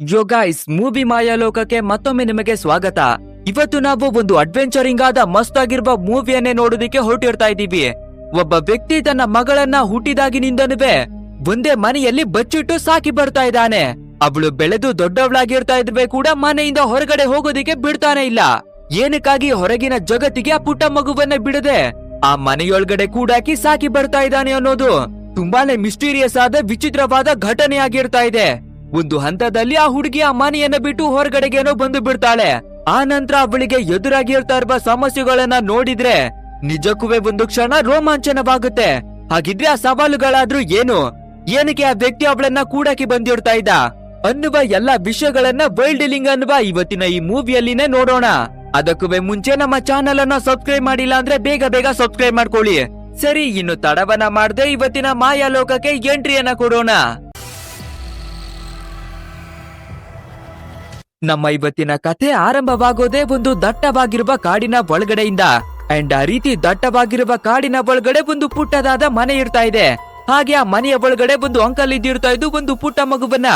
ಯೋ guys movie ಮಾಯಾಲೋಕಕ್ಕೆ ಮತ್ತೊಮ್ಮೆ ನಿಮಗೆ ಸ್ವಾಗತ ಇವತ್ತು ನಾವು ಒಂದು ಅಡ್ವೆಂಚರಿಂಗ್ ಆದ ಮಸ್ತ್ ಆಗಿರುವ ಮೂವಿಯನ್ನೇ ನೋಡೋದಿಕ್ಕೆ ಹೊರಟಿರ್ತಾ ಇದ್ದೀವಿ ಒಬ್ಬ ವ್ಯಕ್ತಿ ತನ್ನ ಮಗಳನ್ನ ಹುಟ್ಟಿದಾಗಿನಿಂದನುವೆ ಒಂದೇ ಮನೆಯಲ್ಲಿ ಬಚ್ಚಿಟ್ಟು ಸಾಕಿ ಬರ್ತಾ ಇದ್ದಾನೆ ಅವಳು ಬೆಳೆದು ದೊಡ್ಡವಳಾಗಿರ್ತಾ ಇದ್ವೆ ಕೂಡ ಮನೆಯಿಂದ ಹೊರಗಡೆ ಹೋಗೋದಿಕ್ಕೆ ಬಿಡ್ತಾನೆ ಇಲ್ಲ ಏನಕ್ಕಾಗಿ ಹೊರಗಿನ ಜಗತ್ತಿಗೆ ಆ ಪುಟ್ಟ ಮಗುವನ್ನ ಬಿಡದೆ ಆ ಮನೆಯೊಳಗಡೆ ಕೂಡಾಕಿ ಸಾಕಿ ಬರ್ತಾ ಇದ್ದಾನೆ ಅನ್ನೋದು ತುಂಬಾನೇ ಮಿಸ್ಟೀರಿಯಸ್ ಆದ ವಿಚಿತ್ರವಾದ ಘಟನೆ ಆಗಿರ್ತಾ ಇದೆ ಒಂದು ಹಂತದಲ್ಲಿ ಆ ಹುಡುಗಿ ಆ ಮನೆಯನ್ನ ಬಿಟ್ಟು ಹೊರಗಡೆಗೇನೋ ಬಂದು ಬಿಡ್ತಾಳೆ. ಆ ನಂತರ ಅವಳಿಗೆ ಎದುರಾಗಿರ್ತಾ ಇರುವ ಸಮಸ್ಯೆಗಳನ್ನ ನೋಡಿದ್ರೆ ನಿಜಕ್ಕೂ ಒಂದು ಕ್ಷಣ ರೋಮಾಂಚನವಾಗುತ್ತೆ. ಹಾಗಿದ್ರೆ ಆ ಸವಾಲುಗಳಾದ್ರೂ ಏನು? ಏನಕ್ಕೆ ಆ ವ್ಯಕ್ತಿ ಅವಳನ್ನ ಕೂಡಕ್ಕೆ ಬಂದಿರ್ತಾ ಇದ್ದ? ಅನ್ನುವ ಎಲ್ಲಾ ವಿಷಯಗಳನ್ನ ವೈಲ್ಡ್ ಡೀಲಿಂಗ್ ಅನ್ನುವ ಇವತ್ತಿನ ಈ ಮೂವಿಯಲ್ಲಿನೇ ನೋಡೋಣ. ಅದಕ್ಕೂ ಮುಂಚೆ ನಮ್ಮ ಚಾನೆಲ್ ಅನ್ನ ಸಬ್ಸ್ಕ್ರೈಬ್ ಮಾಡಿಲ್ಲ ಅಂದ್ರೆ ಬೇಗ ಬೇಗ ಸಬ್ಸ್ಕ್ರೈಬ್ ಮಾಡ್ಕೊಳ್ಳಿ. ಸರಿ, ಇನ್ನು ತಡವನ್ನ ಮಾಡದೆ ಇವತ್ತಿನ ಮಾಯಾ ಲೋಕಕ್ಕೆ ಎಂಟ್ರಿಯನ್ನ ಕೊಡೋಣ. ನಮ್ಮ ಇವತ್ತಿನ ಕಥೆ ಆರಂಭವಾಗೋದೇ ಒಂದು ದಟ್ಟವಾಗಿರುವ ಕಾಡಿನ ಒಳಗಡೆಯಿಂದ. ಅಂಡ್ ಆ ರೀತಿ ದಟ್ಟವಾಗಿರುವ ಕಾಡಿನ ಒಳಗಡೆ ಒಂದು ಪುಟ್ಟದಾದ ಮನೆ ಇರ್ತಾ ಇದೆ. ಹಾಗೆ ಆ ಮನೆಯ ಒಳಗಡೆ ಒಂದು ಅಂಕಲ್ ಇದ್ದಿರ್ತಾ ಇದ್ದು ಒಂದು ಪುಟ್ಟ ಮಗುವನ್ನ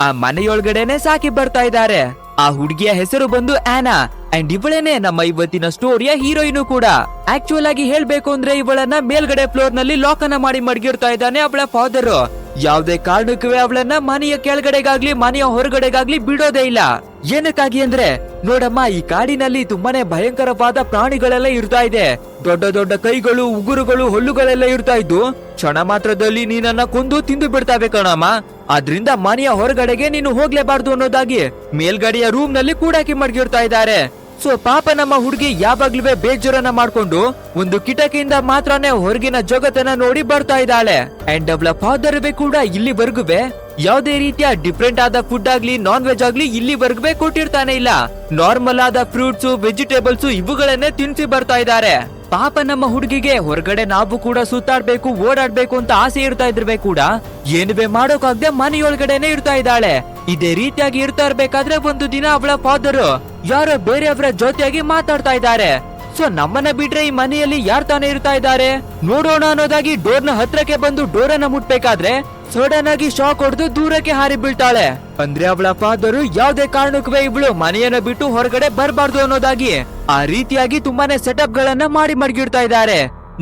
ಆ ಮನೆಯೊಳಗಡೆನೆ ಸಾಕಿ ಬರ್ತಾ ಇದ್ದಾರೆ. ಆ ಹುಡುಗಿಯ ಹೆಸರು ಬಂದು ಆನಾ. ಅಂಡ್ ಇವಳೇನೆ ನಮ್ಮ ಇವತ್ತಿನ ಸ್ಟೋರಿಯ ಹೀರೋಯಿನ್ ಕೂಡ. ಆಕ್ಚುಯಲ್ ಆಗಿ ಹೇಳ್ಬೇಕು ಅಂದ್ರೆ ಇವಳನ್ನ ಮೇಲ್ಗಡೆ ಫ್ಲೋರ್ನಲ್ಲಿ ಲಾಕ್ ಮಾಡಿ ಮಡಗಿರ್ತಾ ಇದ್ದಾನೆ ಅವಳ ಫಾದರ್ ಯಾವ್ದೇ ಕಾರಣಕ್ಕೂ ಅವಳನ್ನ ಮನೆಯ ಕೆಳಗಡೆಗಾಗ್ಲಿ, ಮನೆಯ ಹೊರಗಡೆಗಾಗ್ಲಿ ಬಿಡೋದೇ ಇಲ್ಲ. ಏನಕ್ಕಾಗಿ ಅಂದ್ರೆ, ನೋಡಮ್ಮ, ಈ ಕಾಡಿನಲ್ಲಿ ತುಂಬಾನೇ ಭಯಂಕರವಾದ ಪ್ರಾಣಿಗಳೆಲ್ಲ ಇರ್ತಾ ಇದೆ. ದೊಡ್ಡ ದೊಡ್ಡ ಕೈಗಳು, ಉಗುರುಗಳು, ಹುಲ್ಲುಗಳೆಲ್ಲ ಇರ್ತಾ ಇದ್ದು, ಕ್ಷಣ ಮಾತ್ರದಲ್ಲಿ ನೀನನ್ನ ಕೊಂದು ತಿಂದು ಬಿಡ್ತಾ ಕಣಮ್ಮ. ಆದ್ರಿಂದ ಮನೆಯ ಹೊರಗಡೆಗೆ ನೀನು ಹೋಗ್ಲೇಬಾರ್ದು ಅನ್ನೋದಾಗಿ ಮೇಲ್ಗಡೆಯ ರೂಮ್ನಲ್ಲಿ ಕೂಡಾಕಿ ಮಡಗಿರ್ತಾ ಇದ್ದಾರೆ. ಸೊ ಪಾಪ ನಮ್ಮ ಹುಡುಗಿ ಯಾವಾಗ್ಲೂ ಬೇಜಾರನ್ನ ಮಾಡ್ಕೊಂಡು ಒಂದು ಕಿಟಕಿಯಿಂದ ಮಾತ್ರನೇ ಹೊರಗಿನ ಜಗತ್ತನ್ನ ನೋಡಿ ಬರ್ತಾ ಇದ್ದಾಳೆ. ಅಂಡ್ ಅವಳ ಫಾದರ್ ಕೂಡ ಇಲ್ಲಿವರೆಗುವೆ ಯಾವುದೇ ರೀತಿಯ ಡಿಫ್ರೆಂಟ್ ಆದ ಫುಡ್ ಆಗ್ಲಿ ನಾನ್ ವೆಜ್ ಆಗ್ಲಿ ಇಲ್ಲಿವರೆಗೂ ಕೊಟ್ಟಿರ್ತಾನೆ ಇಲ್ಲ. ನಾರ್ಮಲ್ ಆದ ಫ್ರೂಟ್ಸ್ ವೆಜಿಟೇಬಲ್ಸ್ ಇವುಗಳನ್ನೇ ತಿನ್ಸಿ ಬರ್ತಾ ಇದ್ದಾರೆ. ಪಾಪ ನಮ್ಮ ಹುಡುಗಿಗೆ ಹೊರಗಡೆ ನಾವು ಕೂಡ ಸುತ್ತಾಡ್ಬೇಕು, ಓಡಾಡ್ಬೇಕು ಅಂತ ಆಸೆ ಇರ್ತಾ ಇದ್ರೆ ಕೂಡ ಏನುವೆ ಮಾಡೋಕಾಗ್ದೆ ಮನೆಯೊಳಗಡೆನೆ ಇರ್ತಾ ಇದ್ದಾಳೆ. ಇದೇ ರೀತಿಯಾಗಿ ಇರ್ತಾ ಇರ್ಬೇಕಾದ್ರೆ ಒಂದು ದಿನ ಅವಳ ಫಾದರ್ ಯಾರೋ ಬೇರೆಯವರ ಜೊತೆಯಾಗಿ ಮಾತಾಡ್ತಾ ಇದ್ದಾರೆ. ಸೊ ನಮ್ಮನ್ನ ಬಿಟ್ರೆ ಈ ಮನೆಯಲ್ಲಿ ಯಾರ್ ತಾನೇ ಇರ್ತಾ ಇದ್ದಾರೆ? ನೋಡೋಣ ಅನ್ನೋದಾಗಿ ಡೋರ್ನ ಹತ್ರಕ್ಕೆ ಬಂದು ಡೋರನ್ನ ಮುಟ್ಬೇಕಾದ್ರೆ ಸಡನ್ ಆಗಿ ಶಾಕ್ ಹೊಡೆದು ದೂರಕ್ಕೆ ಹಾರಿ ಬೀಳ್ತಾಳೆ. ಅಂದ್ರೆ ಅವಳ ಫಾದರು ಯಾವ್ದೇ ಕಾರಣಕ್ಕೂ ಇವಳು ಮನೆಯನ್ನ ಬಿಟ್ಟು ಹೊರಗಡೆ ಬರಬಾರ್ದು ಅನ್ನೋದಾಗಿ ಆ ರೀತಿಯಾಗಿ ತುಂಬಾನೇ ಸೆಟಪ್ ಗಳನ್ನ ಮಾಡಿ ಮಡಗಿಡ್ತಾ ಇದ್ದಾರೆ.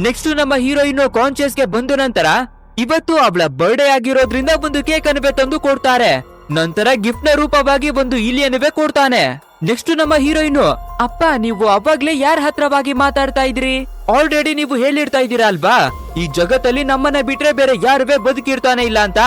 ನೆಕ್ಸ್ಟ್ ನಮ್ಮ ಹೀರೋಯಿನ್ ಕಾನ್ಶಿಯಸ್ಗೆ ಬಂದ ನಂತರ ಇವತ್ತು ಅವಳ ಬರ್ಡೇ ಆಗಿರೋದ್ರಿಂದ ಒಂದು ಕೇಕ್ ಅನ್ನು ತಂದು ಕೊಡ್ತಾರೆ. ನಂತರ ಗಿಫ್ಟ್ನ ರೂಪವಾಗಿ ಒಂದು ಇಲಿಯನ್ನುವೆ ಕೊಡ್ತಾನೆ. ನೆಕ್ಸ್ಟ್ ನಮ್ಮ ಹೀರೋಯಿನ್, ಅಪ್ಪ, ನೀವು ಅವಾಗ್ಲೇ ಯಾರ ಹತ್ರವಾಗಿ ಮಾತಾಡ್ತಾ ಇದ್ರಿ ಆಲ್ರೆಡಿ ನೀವು ಹೇಳಿರ್ತಾ ಇದ್ದೀರಾ ಅಲ್ವಾ? ಈ ಜಗತ್ತಲ್ಲಿ ನಮ್ಮನ್ನ ಬಿಟ್ರೆ ಬೇರೆ ಯಾರುವೆ ಬದುಕಿರ್ತಾನೆ ಇಲ್ಲ ಅಂತ.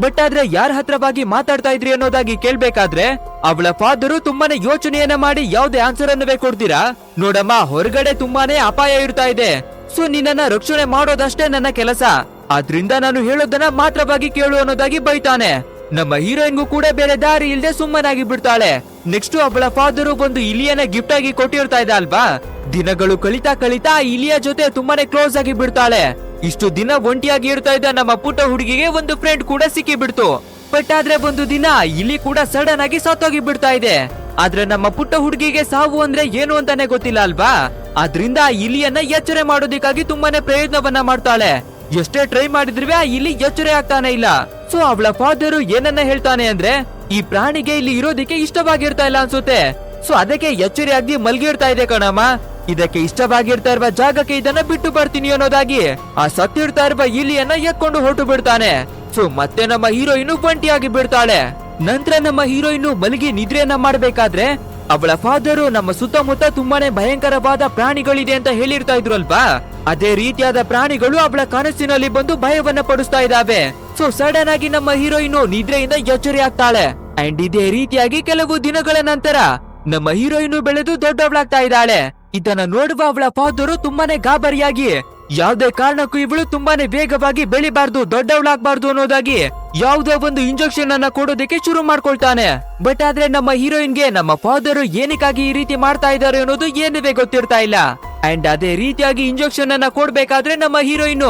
ಬಟ್ ಆದ್ರೆ ಯಾರ ಹತ್ರವಾಗಿ ಮಾತಾಡ್ತಾ ಇದ್ರಿ ಅನ್ನೋದಾಗಿ ಕೇಳ್ಬೇಕಾದ್ರೆ, ಅವಳ ಫಾದರು ತುಂಬಾನೇ ಯೋಚನೆಯನ್ನ ಮಾಡಿ ಯಾವ್ದೇ ಆನ್ಸರ್ ಅನ್ನವೇ ಕೊಡ್ತೀರಾ? ನೋಡಮ್ಮ, ಹೊರಗಡೆ ತುಂಬಾನೇ ಅಪಾಯ ಇರ್ತಾ ಇದೆ. ಸೊ ನಿನ್ನನ್ನ ರಕ್ಷಣೆ ಮಾಡೋದಷ್ಟೇ ನನ್ನ ಕೆಲಸ. ಆದ್ರಿಂದ ನಾನು ಹೇಳೋದನ್ನ ಮಾತ್ರವಾಗಿ ಕೇಳು ಅನ್ನೋದಾಗಿ ಬೈತಾನೆ. ನಮ್ಮ ಹೀರೋಯಿನ್ಗೂ ಕೂಡ ಬೇರೆ ದಾರಿ ಇಲ್ಲದೆ ಸುಮ್ಮನಾಗಿ ಬಿಡ್ತಾಳೆ. ನೆಕ್ಸ್ಟ್ ಅವಳ ಫಾದರು ಒಂದು ಇಲಿಯನ ಗಿಫ್ಟ್ ಆಗಿ ಕೊಟ್ಟಿರ್ತಾ ಇದೆ ಅಲ್ವಾ? ದಿನಗಳು ಕಲಿತಾ ಕಲಿತಾ ಇಲಿಯ ಜೊತೆ ತುಂಬಾನೇ ಕ್ಲೋಸ್ ಆಗಿ ಬಿಡ್ತಾಳೆ. ಇಷ್ಟು ದಿನ ಒಂಟಿಯಾಗಿ ಇರ್ತಾ ಇದ್ದ ನಮ್ಮ ಪುಟ್ಟ ಹುಡುಗಿಗೆ ಒಂದು ಫ್ರೆಂಡ್ ಕೂಡ ಸಿಕ್ಕಿ ಬಿಡ್ತು ಬಟ್ ಆದ್ರೆ ಒಂದು ದಿನ ಇಲಿ ಕೂಡ ಸಡನ್ ಆಗಿ ಸತ್ತೋಗಿ ಬಿಡ್ತಾ ಇದೆ. ಆದ್ರೆ ನಮ್ಮ ಪುಟ್ಟ ಹುಡುಗಿಗೆ ಸಾವು ಅಂದ್ರೆ ಏನು ಅಂತಾನೆ ಗೊತ್ತಿಲ್ಲ ಅಲ್ವಾ? ಅದ್ರಿಂದ ಇಲಿಯನ್ನ ಎಚ್ಚರೆ ಮಾಡೋದಿಕ್ಕಾಗಿ ತುಂಬಾನೇ ಪ್ರಯತ್ನವನ್ನ ಮಾಡ್ತಾಳೆ. ಎಷ್ಟೇ ಟ್ರೈ ಮಾಡಿದ್ರೂ ಆ ಇಲಿ ಎಚ್ಚರೆ ಆಗ್ತಾನೆ ಇಲ್ಲ. ಸೊ ಅವಳ ಫಾದರ್ ಏನನ್ನ ಹೇಳ್ತಾನೆ ಅಂದ್ರೆ, ಈ ಪ್ರಾಣಿಗೆ ಇಲ್ಲಿ ಇರೋದಿಕ್ಕೆ ಇಷ್ಟವಾಗಿರ್ತಾ ಇಲ್ಲ ಅನ್ಸುತ್ತೆ. ಸೊ ಅದಕ್ಕೆ ಎಚ್ಚರಿಯಾಗಿ ಮಲ್ಗಿರ್ತಾ ಇದೆ ಕಣಮ್ಮ. ಇದಕ್ಕೆ ಇಷ್ಟವಾಗಿರ್ತಾ ಇರುವ ಜಾಗಕ್ಕೆ ಇದನ್ನ ಬಿಟ್ಟು ಬರ್ತೀನಿ ಅನ್ನೋದಾಗಿ ಆ ಸತ್ತಿರ್ತಾ ಇರುವ ಇಲಿಯನ್ನ ಎಕ್ಕೊಂಡು ಹೊರಟು ಬಿಡ್ತಾನೆ. ಸೊ ಮತ್ತೆ ನಮ್ಮ ಹೀರೋಯಿನ್ ಒಂಟಿಯಾಗಿ ಬಿಡ್ತಾಳೆ. ನಂತರ ನಮ್ಮ ಹೀರೋಯಿನ್ ಮಲಗಿ ನಿದ್ರೆಯನ್ನ ಮಾಡ್ಬೇಕಾದ್ರೆ ಅವಳ ಫಾದರು ನಮ್ಮ ಸುತ್ತಮುತ್ತ ತುಂಬಾನೇ ಭಯಂಕರವಾದ ಪ್ರಾಣಿಗಳಿದೆ ಅಂತ ಹೇಳಿರ್ತಾ ಇದ್ರು ಅಲ್ವಾ ಅದೇ ರೀತಿಯಾದ ಪ್ರಾಣಿಗಳು ಅವಳ ಕನಸಿನಲ್ಲಿ ಬಂದು ಭಯವನ್ನ ಪಡಿಸ್ತಾ ಇದ್ದಾವೆ ಸೊ ಸಡನ್ ಆಗಿ ನಮ್ಮ ಹೀರೋಯಿನ್ ನಿದ್ರೆಯಿಂದ ಎಚ್ಚರಿ ಆಗ್ತಾಳೆ. ಅಂಡ್ ಇದೇ ರೀತಿಯಾಗಿ ಕೆಲವು ದಿನಗಳ ನಂತರ ನಮ್ಮ ಹೀರೋಯಿನ್ ಬೆಳೆದು ದೊಡ್ಡವಳಾಗ್ತಾ ಇದ್ದಾಳೆ. ಇದನ್ನ ನೋಡುವ ಅವಳ ಫಾದರು ತುಂಬಾನೇ ಗಾಬರಿಯಾಗಿ ಯಾವ್ದೇ ಕಾರಣಕ್ಕೂ ಇವಳು ತುಂಬಾನೇ ವೇಗವಾಗಿ ಬೆಳಿಬಾರ್ದು, ದೊಡ್ಡವಳಾಗಬಾರ್ದು ಅನ್ನೋದಾಗಿ ಯಾವುದೋ ಒಂದು ಇಂಜೆಕ್ಷನ್ ಅನ್ನ ಕೊಡೋದಕ್ಕೆ ಶುರು ಮಾಡ್ಕೊಳ್ತಾನೆ. ಬಟ್ ಆದ್ರೆ ನಮ್ಮ ಹೀರೋಯಿನ್ಗೆ ನಮ್ಮ ಫಾದರ್ ಏನಕ್ಕಾಗಿ ಈ ರೀತಿ ಮಾಡ್ತಾ ಇದ್ದಾರೆ ಅನ್ನೋದು ಏನುವೆ ಗೊತ್ತಿರ್ತಾ ಇಲ್ಲ. ಅಂಡ್ ಅದೇ ರೀತಿಯಾಗಿ ಇಂಜೆಕ್ಷನ್ ಅನ್ನ ಕೊಡ್ಬೇಕಾದ್ರೆ ನಮ್ಮ ಹೀರೋಯಿನ್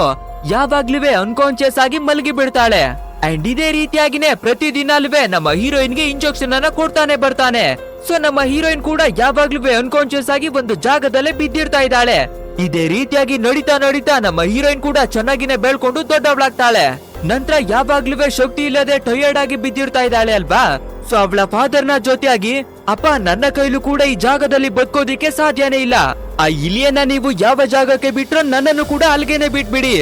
ಯಾವಾಗ್ಲೂ ಅನ್ಕಾನ್ಶಿಯಸ್ ಆಗಿ ಮಲಗಿ ಬಿಡ್ತಾಳೆ. ಅಂಡ್ ಇದೇ ರೀತಿಯಾಗಿನೇ ಪ್ರತಿದಿನ ಅಲ್ವೇ ನಮ್ಮ ಹೀರೋಯಿನ್ಗೆ ಇಂಜೆಕ್ಷನ್ ಅನ್ನ ಕೊಡ್ತಾನೆ ಬರ್ತಾನೆ. ಸೊ ನಮ್ಮ ಹೀರೋಯಿನ್ ಕೂಡ ಯಾವಾಗ್ಲೂ ಅನ್ಕಾನ್ಶಿಯಸ್ ಆಗಿ ಒಂದು ಜಾಗದಲ್ಲೇ ಬಿದ್ದಿರ್ತಾ ಇದ್ದಾಳೆ. ಇದೇ ರೀತಿಯಾಗಿ ನಡೀತಾ ನಡೀತಾ ನಮ್ಮ ಹೀರೋಯಿನ್ ಕೂಡ ಚೆನ್ನಾಗಿನೇ ಬೆಳ್ಕೊಂಡು ದೊಡ್ಡವಳಾಗ್ತಾಳೆ. ನಂತರ ಯಾವಾಗ್ಲೂ ಶಕ್ತಿ ಇಲ್ಲದೆ ಟಯರ್ಡ್ ಆಗಿ ಬಿದ್ದಿರ್ತಾ ಇದ್ದಾಳೆ ಅಲ್ವಾ? ಸೊ ಅವಳ ಫಾದರ್ನ ಜೊತೆಯಾಗಿ ಅಪ್ಪ ನನ್ನ ಕೈಲೂ ಕೂಡ ಈ ಜಾಗದಲ್ಲಿ ಬದುಕೋದಿಕ್ಕೆ ಸಾಧ್ಯನೇ ಇಲ್ಲ. ಆ ಇಲಿಯನ್ನ ನೀವು ಯಾವ ಜಾಗಕ್ಕೆ ಬಿಟ್ರೋ ನನ್ನನ್ನು ಕೂಡ ಅಲ್ಲಿಗೆನೇ ಬಿಟ್ಬಿಡಿ.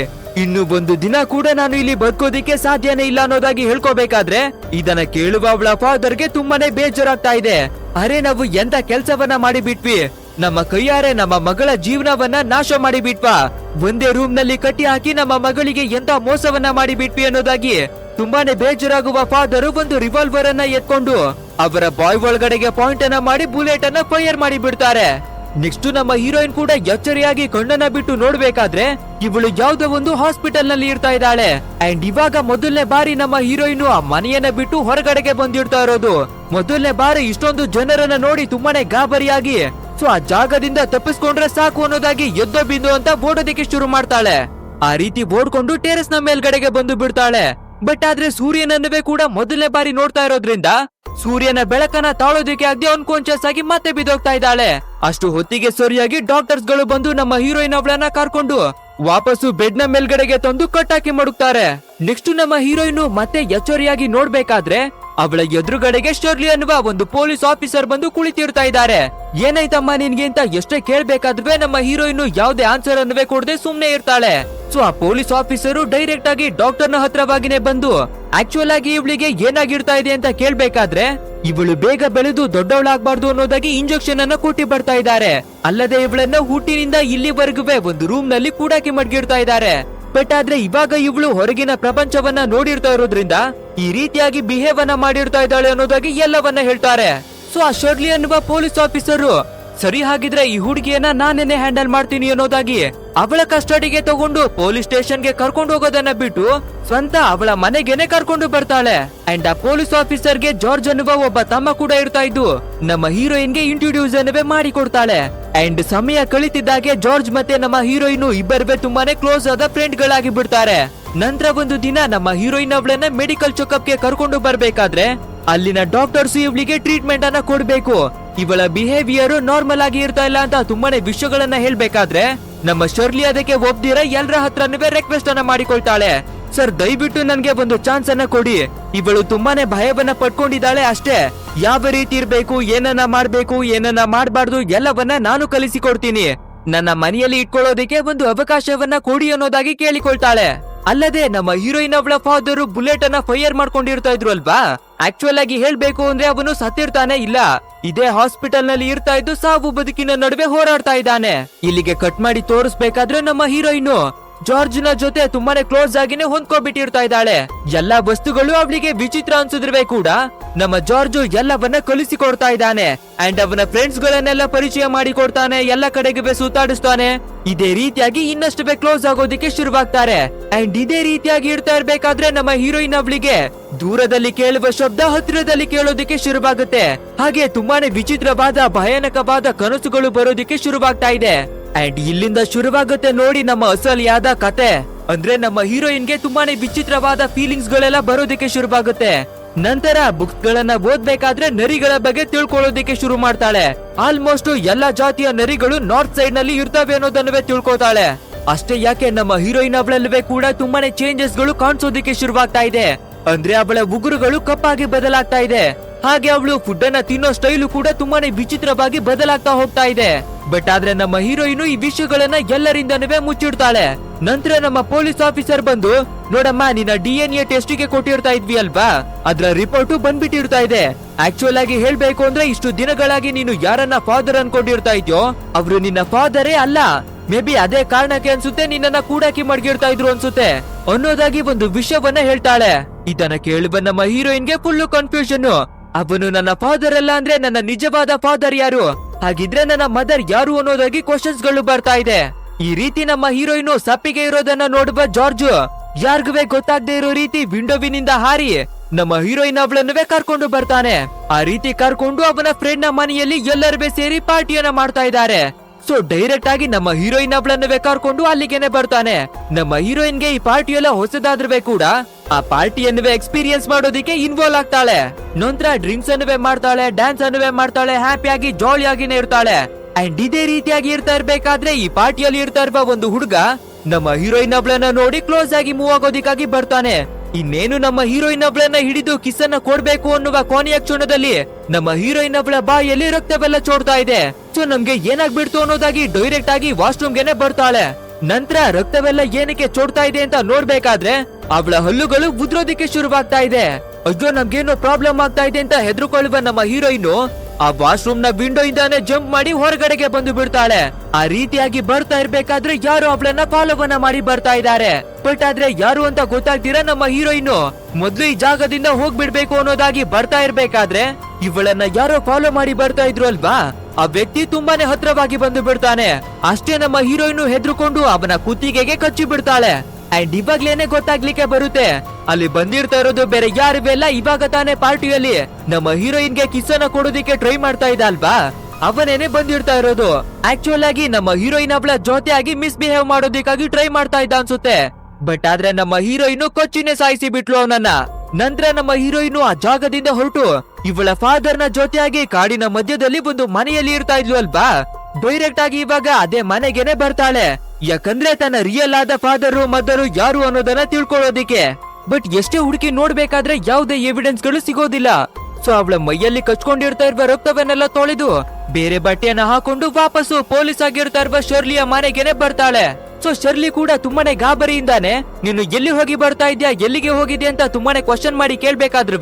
ಇನ್ನು ಒಂದು ದಿನ ಕೂಡ ನಾನು ಇಲ್ಲಿ ಬದುಕೋದಿಕ್ಕೆ ಸಾಧ್ಯನೇ ಇಲ್ಲ ಅನ್ನೋದಾಗಿ ಹೇಳ್ಕೋಬೇಕಾದ್ರೆ, ಇದನ್ನ ಕೇಳುವ ಅವಳ ಫಾದರ್ಗೆ ತುಂಬಾನೇ ಬೇಜಾರಾಗ್ತಾ ಇದೆ. ಅರೆ ನಾವು ಎಂತ ಕೆಲಸವನ್ನ ಮಾಡಿ ಬಿಟ್ವಿ ನಮ್ಮ ಕೈಯಾರೆ ನಮ್ಮ ಮಗಳ ಜೀವನವನ್ನ ನಾಶ ಮಾಡಿ ಬಿಟ್ವಾ ಒಂದೇ ರೂಮ್ನಲ್ಲಿ ಕಟ್ಟಿ ಹಾಕಿ ನಮ್ಮ ಮಗಳಿಗೆ ಎಂತ ಮೋಸವನ್ನ ಮಾಡಿಬಿಟ್ವಿ ಅನ್ನೋದಾಗಿ. ತುಂಬಾನೇ ಬೇಜಾರಾಗುವ ಫಾದರ್ ಒಂದು ರಿವಾಲ್ವರ್ ಅನ್ನ ಎತ್ಕೊಂಡು ಅವರ ಬಾಯ್ ಒಳಗಡೆಗೆ ಪಾಯಿಂಟ್ ಅನ್ನ ಮಾಡಿ ಬುಲೆಟ್ ಅನ್ನ ಫೈರ್ ಮಾಡಿ ಬಿಡ್ತಾರೆ ನೆಕ್ಸ್ಟ್ ನಮ್ಮ ಹೀರೋಯಿನ್ ಕೂಡ ಎಚ್ಚರಿಯಾಗಿ ಕಣ್ಣನ್ನ ಬಿಟ್ಟು ನೋಡ್ಬೇಕಾದ್ರೆ ಇವಳು ಯಾವ್ದೋ ಒಂದು ಹಾಸ್ಪಿಟಲ್ನಲ್ಲಿ ಇರ್ತಾ ಇದ್ದಾಳೆ. ಅಂಡ್ ಇವಾಗ ಮೊದಲನೇ ಬಾರಿ ನಮ್ಮ ಹೀರೋಯಿನ್ ಆ ಮನೆಯನ್ನ ಬಿಟ್ಟು ಹೊರಗಡೆಗೆ ಬಂದಿರ್ತಾ ಇರೋದು. ಮೊದಲನೇ ಬಾರಿ ಇಷ್ಟೊಂದು ಜನರನ್ನ ನೋಡಿ ತುಂಬಾನೇ ಗಾಬರಿಯಾಗಿ ಸೊ ಆ ಜಾಗದಿಂದ ತಪ್ಪಿಸ್ಕೊಂಡ್ರೆ ಸಾಕು ಅನ್ನೋದಾಗಿ ಎದ್ದೋ ಬಿಂದು ಅಂತ ಓಡೋದಕ್ಕೆ ಶುರು ಮಾಡ್ತಾಳೆ. ಆ ರೀತಿ ಓಡ್ಕೊಂಡು ಟೆರೆಸ್ನ ಮೇಲ್ಗಡೆಗೆ ಬಂದು ಬಿಡ್ತಾಳೆ. ಬಟ್ ಆದ್ರೆ ಸೂರ್ಯನನ್ನುವೆ ಕೂಡ ಮೊದಲನೇ ಬಾರಿ ನೋಡ್ತಾ ಇರೋದ್ರಿಂದ ಸೂರ್ಯನ ಬೆಳಕನ್ನ ತಾಳೋದಿಕ್ಕೆ ಆಗದೆ ಅನ್ಕಾನ್ಶಿಯಸ್ ಆಗಿ ಮತ್ತೆ ಬಿದೋಗ್ತಾ ಇದ್ದಾಳೆ. ಅಷ್ಟು ಹೊತ್ತಿಗೆ ಸರಿಯಾಗಿ ಡಾಕ್ಟರ್ಸ್ಗಳು ಬಂದು ನಮ್ಮ ಹೀರೋಯಿನ್ ಅವಳನ್ನ ಕರ್ಕೊಂಡು ವಾಪಸ್ಸು ಬೆಡ್ನ ಮೇಲ್ಗಡೆಗೆ ತಂದು ಕಟ್ಟಾಕಿ ಮಡುಕ್ತಾರೆ ನೆಕ್ಸ್ಟ್ ನಮ್ಮ ಹೀರೋಯಿನ್ ಮತ್ತೆ ಎಚ್ಚರಿಯಾಗಿ ನೋಡ್ಬೇಕಾದ್ರೆ ಅವಳ ಎದುರುಗಡೆಗೆ ಶರ್ಲಿ ಅನ್ನುವ ಒಂದು ಪೊಲೀಸ್ ಆಫೀಸರ್ ಬಂದು ಕುಳಿತಿರ್ತಾ ಇದ್ದಾರೆ. ಏನಾಯ್ತಮ್ಮ ನಿನ್ಗೆ ಅಂತ ಎಷ್ಟೇ ಕೇಳ್ಬೇಕಾದ್ರೂ ನಮ್ಮ ಹೀರೋಯಿನ್ ಯಾವ್ದೇ ಆನ್ಸರ್ ಅನ್ನುವೇ ಕೊಡದೆ ಸುಮ್ನೆ ಇರ್ತಾಳೆ. ಸೊ, ಆ ಪೊಲೀಸ್ ಆಫೀಸರು ಡೈರೆಕ್ಟ್ ಆಗಿ ಡಾಕ್ಟರ್ನ ಹತ್ರವಾಗಿನೇ ಬಂದು ಆಕ್ಚುಯಲ್ ಆಗಿ ಇವಳಿಗೆ ಏನಾಗಿರ್ತಾ ಇದೆ ಅಂತ ಕೇಳ್ಬೇಕಾದ್ರೆ, ಇವಳು ಬೇಗ ಬೆಳೆದು ದೊಡ್ಡವಳಾಗಬಾರ್ದು ಅನ್ನೋದಾಗಿ ಇಂಜೆಕ್ಷನ್ ಅನ್ನ ಕೊಟ್ಟಿ ಬರ್ತಾ ಇದ್ದಾರೆ. ಅಲ್ಲದೆ ಇವಳನ್ನ ಹುಟ್ಟಿನಿಂದ ಇಲ್ಲಿವರೆಗೂ ಒಂದು ರೂಮ್ನಲ್ಲಿ ಕೂಡಾಕಿ ಮಡ್ಗಿರ್ತಾ ಇದ್ದಾರೆ. ಬಟ್ ಆದ್ರೆ ಇವಾಗ ಇವಳು ಹೊರಗಿನ ಪ್ರಪಂಚವನ್ನ ನೋಡಿರ್ತಾ ಇರೋದ್ರಿಂದ ಈ ರೀತಿಯಾಗಿ ಬಿಹೇವ್ ಅನ್ನ ಮಾಡಿರ್ತಾ ಇದ್ದಾಳೆ ಅನ್ನೋದಾಗಿ ಎಲ್ಲವನ್ನ ಹೇಳ್ತಾರೆ. ಸೊ ಆ ಶರ್ಲಿ ಅನ್ನುವ ಪೊಲೀಸ್ ಆಫೀಸರು ಸರಿ ಹಾಗಿದ್ರೆ ಈ ಹುಡುಗಿಯನ್ನ ನಾನೇನೆ ಹ್ಯಾಂಡಲ್ ಮಾಡ್ತೀನಿ ಅನ್ನೋದಾಗಿ ಅವಳ ಕಸ್ಟಡಿಗೆ ತಗೊಂಡು ಪೊಲೀಸ್ ಸ್ಟೇಷನ್ಗೆ ಕರ್ಕೊಂಡು ಹೋಗೋದನ್ನ ಬಿಟ್ಟು ಸ್ವಂತ ಅವಳ ಮನೆಗೆನೆ ಕರ್ಕೊಂಡು ಬರ್ತಾಳೆ. ಅಂಡ್ ಆ ಪೊಲೀಸ್ ಆಫೀಸರ್ಗೆ ಜಾರ್ಜ್ ಅನ್ನುವ ಒಬ್ಬ ತಮ್ಮ ಕೂಡ ಇರ್ತಾ ಇದ್ದು, ನಮ್ಮ ಹೀರೋಯಿನ್ಗೆ ಇಂಟ್ರೊಡ್ಯೂಸ್ ಅನ್ನೇ ಮಾಡಿ ಕೊಡ್ತಾಳೆ ಅಂಡ್ ಸಮಯ ಕಳಿತಿದ್ದಾಗೆ ಜಾರ್ಜ್ ಮತ್ತೆ ನಮ್ಮ ಹೀರೋಯಿನ್ ಇಬ್ಬರವೇ ತುಂಬಾನೇ ಕ್ಲೋಸ್ ಆದ ಫ್ರೆಂಡ್ ಗಳಾಗಿ ಬಿಡ್ತಾರೆ. ನಂತರ ಒಂದು ದಿನ ನಮ್ಮ ಹೀರೋಯಿನ್ ಅವಳನ್ನ ಮೆಡಿಕಲ್ ಚೆಕಪ್ಗೆ ಕರ್ಕೊಂಡು ಬರ್ಬೇಕಾದ್ರೆ ಅಲ್ಲಿನ ಡಾಕ್ಟರ್ಸ್ ಇವಳಿಗೆ ಟ್ರೀಟ್ಮೆಂಟ್ ಅನ್ನ ಕೊಡ್ಬೇಕು. ಇವಳ ಬಿಹೇವಿಯರ್ ನಾರ್ಮಲ್ ಆಗಿ ಇರ್ತಾ ಇಲ್ಲ ಅಂತ ತುಂಬಾನೇ ವಿಷಯಗಳನ್ನ ಹೇಳ್ಬೇಕಾದ್ರೆ, ನಮ್ಮ ಶರ್ಲಿ ಅದಕ್ಕೆ ಒಪ್ದಿರ ಎಲ್ಲರ ಹತ್ರನೂ ರಿಕ್ವೆಸ್ಟ್ ಅನ್ನ ಮಾಡಿಕೊಳ್ತಾಳೆ. ಸರ್, ದಯವಿಟ್ಟು ನನ್ಗೆ ಒಂದು ಚಾನ್ಸ್ ಅನ್ನ ಕೊಡಿ. ಇವಳು ತುಂಬಾನೇ ಭಯವನ್ನ ಪಡ್ಕೊಂಡಿದ್ದಾಳೆ ಅಷ್ಟೇ. ಯಾವ ರೀತಿ ಇರ್ಬೇಕು, ಏನನ್ನ ಮಾಡ್ಬೇಕು, ಏನನ್ನ ಮಾಡ್ಬಾರ್ದು ಎಲ್ಲವನ್ನ ನಾನು ಕಲಿಸಿಕೊಡ್ತೀನಿ. ನನ್ನ ಮನೆಯಲ್ಲಿ ಇಟ್ಕೊಳ್ಳೋದಕ್ಕೆ ಒಂದು ಅವಕಾಶವನ್ನ ಕೊಡಿ ಅನ್ನೋದಾಗಿ ಕೇಳಿಕೊಳ್ತಾಳೆ. ಅಲ್ಲದೆ ನಮ್ಮ ಹೀರೋಯಿನ್ ಅವಳ ಫಾದರ್ ಬುಲೆಟ್ ಅನ್ನ ಫೈರ್ ಮಾಡ್ಕೊಂಡಿರ್ತಾ ಇದ್ರು ಅಲ್ವಾ? ಆಕ್ಚುಯಲ್ ಆಗಿ ಹೇಳ್ಬೇಕು ಅಂದ್ರೆ ಅವನು ಸತ್ತಿರ್ತಾನೆ ಇಲ್ಲ. ಇದೇ ಹಾಸ್ಪಿಟಲ್ನಲ್ಲಿ ಇರ್ತಾ ಇದ್ದು ಸಾವು ಬದುಕಿನ ನಡುವೆ ಹೋರಾಡ್ತಾ ಇದ್ದಾನೆ. ಇಲ್ಲಿಗೆ ಕಟ್ ಮಾಡಿ ತೋರಿಸ್ಬೇಕಾದ್ರೆ ನಮ್ಮ ಹೀರೋಯಿನ್. ಜಾರ್ಜ್ನ ಜೊತೆ ತುಂಬಾನೇ ಕ್ಲೋಸ್ ಆಗಿನೇ ಹೊಂದ್ಕೊಬಿಟ್ಟಿರ್ತಾ ಇದ್ದಾಳೆ. ಎಲ್ಲಾ ವಸ್ತುಗಳು ಅವಳಿಗೆ ವಿಚಿತ್ರ ಅನ್ಸಿದ್ರೆ ಕೂಡ. ನಮ್ಮ ಜಾರ್ಜ್ ಎಲ್ಲವನ್ನ ಕಲಿಸಿಕೊಡ್ತಾ ಇದ್ದಾನೆ. ಅಂಡ್ ಅವನ ಫ್ರೆಂಡ್ಸ್ ಗಳನ್ನೆಲ್ಲ ಪರಿಚಯ ಮಾಡಿ ಕೊಡ್ತಾನೆ ಎಲ್ಲ ಕಡೆಗೆ ಸುತ್ತಾಡಿಸ್ತಾನೆ. ಇದೇ ರೀತಿಯಾಗಿ ಇನ್ನಷ್ಟು ಬೇ ಕ್ಲೋಸ್ ಆಗೋದಿಕ್ಕೆ ಶುರುವಾಗ್ತಾರೆ. ಅಂಡ್ ಇದೇ ರೀತಿಯಾಗಿ ಇರ್ತಾ ಇರ್ಬೇಕಾದ್ರೆ ನಮ್ಮ ಹೀರೋಯಿನ್ ಅವಳಿಗೆ ದೂರದಲ್ಲಿ ಕೇಳುವ ಶಬ್ದ ಹತ್ತಿರದಲ್ಲಿ ಕೇಳೋದಿಕ್ಕೆ ಶುರುವಾಗುತ್ತೆ. ಹಾಗೆ ತುಂಬಾನೇ ವಿಚಿತ್ರವಾದ, ಭಯಾನಕವಾದ ಕನಸುಗಳು ಬರೋದಿಕ್ಕೆ ಶುರುವಾಗ್ತಾ ಇದೆ. ಅಂಡ್ ಇಲ್ಲಿಂದ ಶುರುವಾಗುತ್ತೆ ನೋಡಿ ನಮ್ಮ ಅಸಲಿಯಾದ ಕತೆ. ಅಂದ್ರೆ ನಮ್ಮ ಹೀರೋಯಿನ್ಗೆ ತುಂಬಾನೇ ವಿಚಿತ್ರವಾದ ಫೀಲಿಂಗ್ಸ್ ಗಳೆಲ್ಲ ಬರೋದಕ್ಕೆ ಶುರುವಾಗುತ್ತೆ. ನಂತರ ಬುಕ್ಸ್ ಗಳನ್ನ ಓದ್ಬೇಕಾದ್ರೆ ನರಿಗಳ ಬಗ್ಗೆ ತಿಳ್ಕೊಳ್ಳೋದಕ್ಕೆ ಶುರು ಮಾಡ್ತಾಳೆ. ಆಲ್ಮೋಸ್ಟ್ ಎಲ್ಲಾ ಜಾತಿಯ ನರಿಗಳು ನಾರ್ತ್ ಸೈಡ್ನಲ್ಲಿ ಇರ್ತವೆ ಅನ್ನೋದನ್ನವೇ ತಿಳ್ಕೊತಾಳೆ ಅಷ್ಟೇ ಯಾಕೆ ನಮ್ಮ ಹೀರೋಯಿನ್ ಅವಳಲ್ಲವೇ ಕೂಡ ತುಂಬಾನೇ ಚೇಂಜಸ್ಗಳು ಕಾಣಿಸೋದಿಕ್ಕೆ ಶುರುವಾಗ್ತಾ ಇದೆ. ಅಂದ್ರೆ ಅವಳ ಉಗುರುಗಳು ಕಪ್ಪಾಗಿ ಬದಲಾಗ್ತಾ ಇದೆ. ಹಾಗೆ ಅವಳು ಫುಡ್ ಅನ್ನ ತಿನ್ನೋ ಸ್ಟೈಲು ಕೂಡ ತುಂಬಾನೇ ವಿಚಿತ್ರವಾಗಿ ಬದಲಾಗ್ತಾ ಹೋಗ್ತಾ ಇದೆ. ಬಟ್ ಆದ್ರೆ ನಮ್ಮ ಹೀರೋಯಿನ್ ಈ ವಿಷಯಗಳನ್ನ ಎಲ್ಲರಿಂದನವೇ ಮುಚ್ಚಿಡ್ತಾಳೆ. ನಂತರ ನಮ್ಮ ಪೊಲೀಸ್ ಆಫೀಸರ್ ಬಂದು, ನೋಡಮ್ಮ, ನಿನ್ನ ಡಿ ಎನ್ ಎ ಟೆಸ್ಟ್ಗೆ ಕೊಟ್ಟಿರ್ತಾ ಇದ್ವಿ ಅಲ್ವಾ? ಅದ್ರ ರಿಪೋರ್ಟ್ ಬಂದ್ಬಿಟ್ಟಿರ್ತಾ ಇದೆ. ಆಕ್ಚುಯಲ್ ಆಗಿ ಹೇಳ್ಬೇಕು ಅಂದ್ರೆ ಇಷ್ಟು ದಿನಗಳಾಗಿ ನೀನು ಯಾರನ್ನ ಫಾದರ್ ಅನ್ಕೊಂಡಿರ್ತಾ ಇದ್ಯೋ, ಅವ್ರು ನಿನ್ನ ಫಾದರೇ ಅಲ್ಲ. ಮೇ ಬಿ ಅದೇ ಕಾರಣಕ್ಕೆ ಅನ್ಸುತ್ತೆ ನಿನ್ನನ್ನ ಕೂಡಾಕಿ ಮಡ್ಗಿರ್ತಾ ಇದ್ರು ಅನ್ಸುತ್ತೆ ಅನ್ನೋದಾಗಿ ಒಂದು ವಿಷಯವನ್ನ ಹೇಳ್ತಾಳೆ. ಇದನ್ನ ಕೇಳುವ ನಮ್ಮ ಹೀರೋಯಿನ್ಗೆ ಫುಲ್ಲು ಕನ್ಫ್ಯೂಷನ್ ಅವನು ನನ್ನ ಫಾದರ್ ಅಲ್ಲ ಅಂದ್ರೆ ನನ್ನ ನಿಜವಾದ ಫಾದರ್ ಯಾರು? ಹಾಗಿದ್ರೆ ನನ್ನ ಮದರ್ ಯಾರು ಅನ್ನೋದಾಗಿ ಕ್ವಶನ್ಸ್ಗಳು ಬರ್ತಾ ಇದೆ. ಈ ರೀತಿ ನಮ್ಮ ಹೀರೋಯಿನ್ ಸಪ್ಪಿಗೆ ಇರೋದನ್ನ ನೋಡುವ ಜಾರ್ಜ್. ಯಾರ್ಗುವೆ ಗೊತ್ತಾಗದೆ ಇರೋ ರೀತಿ ವಿಂಡೋವಿನಿಂದ ಹಾರಿ ನಮ್ಮ ಹೀರೋಯಿನ್ ಅವಳನ್ನುವೇ ಕರ್ಕೊಂಡು ಬರ್ತಾನೆ. ಆ ರೀತಿ ಕರ್ಕೊಂಡು ಅವನ ಫ್ರೆಂಡ್ನ ಮನೆಯಲ್ಲಿ ಎಲ್ಲರೂ ಸೇರಿ ಪಾರ್ಟಿಯನ್ನ ಮಾಡ್ತಾ ಇದ್ದಾರೆ. ಸೊ ಡೈರೆಕ್ಟ್ ಆಗಿ ನಮ್ಮ ಹೀರೋಯಿನ್ ಅವಳನ್ನು ಕರ್ಕೊಂಡು ಅಲ್ಲಿಗೆನೆ ಬರ್ತಾನೆ. ನಮ್ಮ ಹೀರೋಯಿನ್ಗೆ ಈ ಪಾರ್ಟಿ ಎಲ್ಲ ಹೊಸದಾದ್ರೂ ಕೂಡ. ಆ ಪಾರ್ಟಿ ಅನ್ನುವೆ ಎಕ್ಸ್ಪೀರಿಯನ್ಸ್ ಮಾಡೋದಿಕ್ಕೆ ಇನ್ವಾಲ್ವ್ ಆಗ್ತಾಳೆ. ನಂತರ ಡ್ರಿಂಕ್ಸ್ ಅನ್ನುವೆ ಮಾಡ್ತಾಳೆ ಡ್ಯಾನ್ಸ್ ಅನ್ನುವೇ ಮಾಡ್ತಾಳೆ ಹ್ಯಾಪಿಯಾಗಿ ಆಗಿನೇ ಇರ್ತಾಳೆ. ಅಂಡ್ ಇದೇ ರೀತಿಯಾಗಿ ಇರ್ತಾ ಇರ್ಬೇಕಾದ್ರೆ ಈ ಪಾರ್ಟಿಯಲ್ಲಿ ಇರ್ತಾ ಇರುವ ಒಂದು ಹುಡುಗ ನಮ್ಮ ಹೀರೋಯಿನ್ ಅವಳನ್ನ ನೋಡಿ ಕ್ಲೋಸ್ ಆಗಿ ಮೂವ್ ಆಗೋದಿಕ್ಕಾಗಿ ಬರ್ತಾನೆ. ಇನ್ನೇನು ನಮ್ಮ ಹೀರೋಯಿನ್ ಅವಳನ್ನ ಹಿಡಿದು ಕಿಸನ್ನ ಕೊಡ್ಬೇಕು ಅನ್ನುವ ಕೊನೆಯ ಕ್ಷಣದಲ್ಲಿ ನಮ್ಮ ಹೀರೋಯಿನ್ ಅವಳ ಬಾಯಲ್ಲಿ ರಕ್ತವೆಲ್ಲ ಚೋಡ್ತಾ ಇದೆ. ಸೊ, ನಮ್ಗೆ ಏನಾಗ್ಬಿಡ್ತು ಅನ್ನೋದಾಗಿ ಡೈರೆಕ್ಟ್ ಆಗಿ ವಾಶ್ರೂಮ್ಗೆನೆ ಬರ್ತಾಳೆ. ನಂತರ ರಕ್ತವೆಲ್ಲ ಏನಕ್ಕೆ ಚೋಡ್ತಾ ಇದೆ ಅಂತ ನೋಡ್ಬೇಕಾದ್ರೆ ಅವಳ ಹಲ್ಲುಗಳು ಉದ್ರೋದಿಕ್ಕೆ ಶುರುವಾಗ್ತಾ ಇದೆ. ಅಯ್ಯೋ, ನಮ್ಗೇನೋ ಪ್ರಾಬ್ಲಮ್ ಆಗ್ತಾ ಇದೆ ಅಂತ ಹೆದರ್ಕೊಳ್ಳುವ ನಮ್ಮ ಹೀರೋಯಿನ್ ಆ ವಾಶ್ರೂಮ್ನ ವಿಂಡೋ ಇಂದಾನೆ ಜಂಪ್ ಮಾಡಿ ಹೊರಗಡೆಗೆ ಬಂದು ಬಿಡ್ತಾಳೆ ಆ ರೀತಿಯಾಗಿ ಬರ್ತಾ ಇರ್ಬೇಕಾದ್ರೆ ಯಾರು ಅವಳನ್ನ ಫಾಲೋವನ್ನ ಮಾಡಿ ಬರ್ತಾ ಇದ್ದಾರೆ. ಬಟ್ ಆದ್ರೆ ಯಾರು ಅಂತ ಗೊತ್ತಾಗ್ತೀರಾ ನಮ್ಮ ಹೀರೋಯಿನ್ ಮೊದ್ಲು ಈ ಜಾಗದಿಂದ ಹೋಗ್ಬಿಡ್ಬೇಕು ಅನ್ನೋದಾಗಿ ಬರ್ತಾ ಇರ್ಬೇಕಾದ್ರೆ ಇವಳನ್ನ ಯಾರೋ ಫಾಲೋ ಮಾಡಿ ಬರ್ತಾ ಇದ್ರು ಅಲ್ವಾ? ಆ ವ್ಯಕ್ತಿ ತುಂಬಾನೇ ಹತ್ರವಾಗಿ ಬಂದು ಬಿಡ್ತಾನೆ ಅಷ್ಟೇ ನಮ್ಮ ಹೀರೋಯಿನ್ ಹೆದ್ರುಕೊಂಡು ಅವನ ಕುತ್ತಿಗೆಗೆ ಕಚ್ಚಿ ಬಿಡ್ತಾಳೆ ಅಂಡ್ ಇವಾಗ್ಲೇನೆ ಗೊತ್ತಾಗ್ಲಿಕ್ಕೆ ಬರುತ್ತೆ. ಅಲ್ಲಿ ಬಂದಿರ್ತಾ ಇರೋದು ಬೇರೆ ಯಾರು ಬೇಲ್ಲ ಇವಾಗ ತಾನೇ ಪಾರ್ಟಿಯಲ್ಲಿ. ನಮ್ಮ ಹೀರೋಯಿನ್ಗೆ ಕಿಸ್ಸನ್ನ ಕೊಡೋದಿಕ್ಕೆ ಟ್ರೈ ಮಾಡ್ತಾ ಇದ್ದ ಅಲ್ವಾ? ಅವನೇನೆ ಬಂದಿರ್ತಾ ಇರೋದು. ಆಕ್ಚುಲ್ ಆಗಿ ನಮ್ಮ ಹೀರೋಯಿನ್ ಅವಳ ಜೊತೆಯಾಗಿ ಮಿಸ್ಬಿಹೇವ್ ಮಾಡೋದಿಕ್ಕಾಗಿ ಟ್ರೈ ಮಾಡ್ತಾ ಇದ್ದ ಅನ್ಸುತ್ತೆ. ಬಟ್ ಆದ್ರೆ ನಮ್ಮ ಹೀರೋಯಿನ್ ಕೊಚ್ಚಿನೇ ಸಾಯಿಸಿ ಬಿಟ್ಲು ಅವನನ್ನ. ನಂತರ ನಮ್ಮ ಹೀರೋಯಿನ್ ಆ ಜಾಗದಿಂದ ಹೊರಟು. ಇವಳ ಫಾದರ್ನ ಜೊತೆಯಾಗಿ ಕಾಡಿನ ಮಧ್ಯದಲ್ಲಿ ಒಂದು ಮನೆಯಲ್ಲಿ ಇರ್ತಾ ಇದ್ಲು ಅಲ್ವಾ? ಡೈರೆಕ್ಟ್ ಆಗಿ ಇವಾಗ ಅದೇ ಮನೆಗೆನೆ ಬರ್ತಾಳೆ. ಯಾಕಂದ್ರೆ ತನ್ನ ರಿಯಲ್ ಆದ ಫಾದರು ಮದರು ಯಾರು ಅನ್ನೋದನ್ನ ತಿಳ್ಕೊಳ್ಳೋದಿಕ್ಕೆ. ಬಟ್ ಎಷ್ಟೇ ಹುಡುಕಿ ನೋಡ್ಬೇಕಾದ್ರೆ ಯಾವುದೇ ಎವಿಡೆನ್ಸ್ಗಳು ಸಿಗೋದಿಲ್ಲ. ಸೊ ಅವಳ ಮೈಯಲ್ಲಿ ಕಚ್ಕೊಂಡಿರ್ತಾ ಇರುವ ರಕ್ತವನ್ನೆಲ್ಲ ತೊಳೆದು ಬೇರೆ ಬಟ್ಟೆಯನ್ನ ಹಾಕೊಂಡು ವಾಪಸ್ಸು ಪೊಲೀಸ್ ಆಗಿರ್ತಾ ಇರುವ ಶರ್ಲಿಯ ಮನೆಗೆನೆ ಬರ್ತಾಳೆ. ಸೊ ಶರ್ಲಿ ಕೂಡ ತುಂಬಾನೇ ಗಾಬರಿಯಿಂದಾನೆ, ನೀನು ಎಲ್ಲಿ ಹೋಗಿ ಬರ್ತಾ ಇದ್ಯಾ? ಎಲ್ಲಿಗೆ ಹೋಗಿದ್ಯಾ? ಅಂತ ತುಂಬಾನೇ ಕ್ವಶನ್ ಮಾಡಿ ಕೇಳ್ಬೇಕಾದ್ರೂ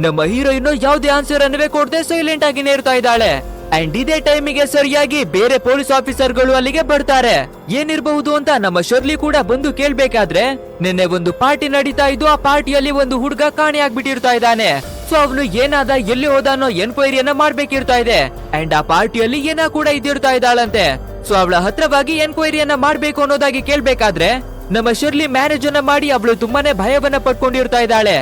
ನಮ್ಮ ಹೀರೋಯಿನ್ ಯಾವುದೇ ಆನ್ಸರ್ ಅನ್ನವೇ ಕೊಡದೆ ಸೈಲೆಂಟ್ ಆಗಿನೇ ಇರ್ತಾ ಇದ್ದಾಳೆ. ಅಂಡ್ ಇದೇ ಟೈಮಿಗೆ ಸರಿಯಾಗಿ ಬೇರೆ ಪೊಲೀಸ್ ಆಫೀಸರ್ಗಳು ಅಲ್ಲಿಗೆ ಬರ್ತಾರೆ. ಏನಿರಬಹುದು ಅಂತ ನಮ್ಮ ಶರ್ಲಿ ಕೂಡ ಬಂದು ಕೇಳ್ಬೇಕಾದ್ರೆ, ನಿನ್ನೆ ಒಂದು ಪಾರ್ಟಿ ನಡೀತಾ ಇದ್ದು ಆ ಪಾರ್ಟಿಯಲ್ಲಿ ಒಂದು ಹುಡುಗ ಕಾಣೆ ಆಗ್ಬಿಟ್ಟಿರ್ತಾ ಇದ್ದಾನೆ. ಸೊ ಅವನು ಏನಾದ ಎಲ್ಲಿ ಹೋದ ಅನ್ನೋ ಎನ್ಕ್ವೈರಿಯನ್ನ ಮಾಡ್ಬೇಕಿರ್ತಾ ಇದೆ. ಅಂಡ್ ಆ ಪಾರ್ಟಿಯಲ್ಲಿ ಏನ ಕೂಡ ಇದ್ದಿರ್ತಾ ಇದ್ದಾಳಂತೆ. ಸೊ ಅವಳ ಹತ್ರವಾಗಿ ಎನ್ಕ್ವೈರಿಯನ್ನ ಮಾಡ್ಬೇಕು ಅನ್ನೋದಾಗಿ ಕೇಳ್ಬೇಕಾದ್ರೆ, ನಮ್ಮ ಶರ್ಲಿ ಮ್ಯಾರೇಜ್ ಅನ್ನ ಮಾಡಿ ಅವಳು ತುಂಬಾನೇ ಭಯವನ್ನ ಪಡ್ಕೊಂಡಿರ್ತಾ ಇದ್ದಾಳೆ.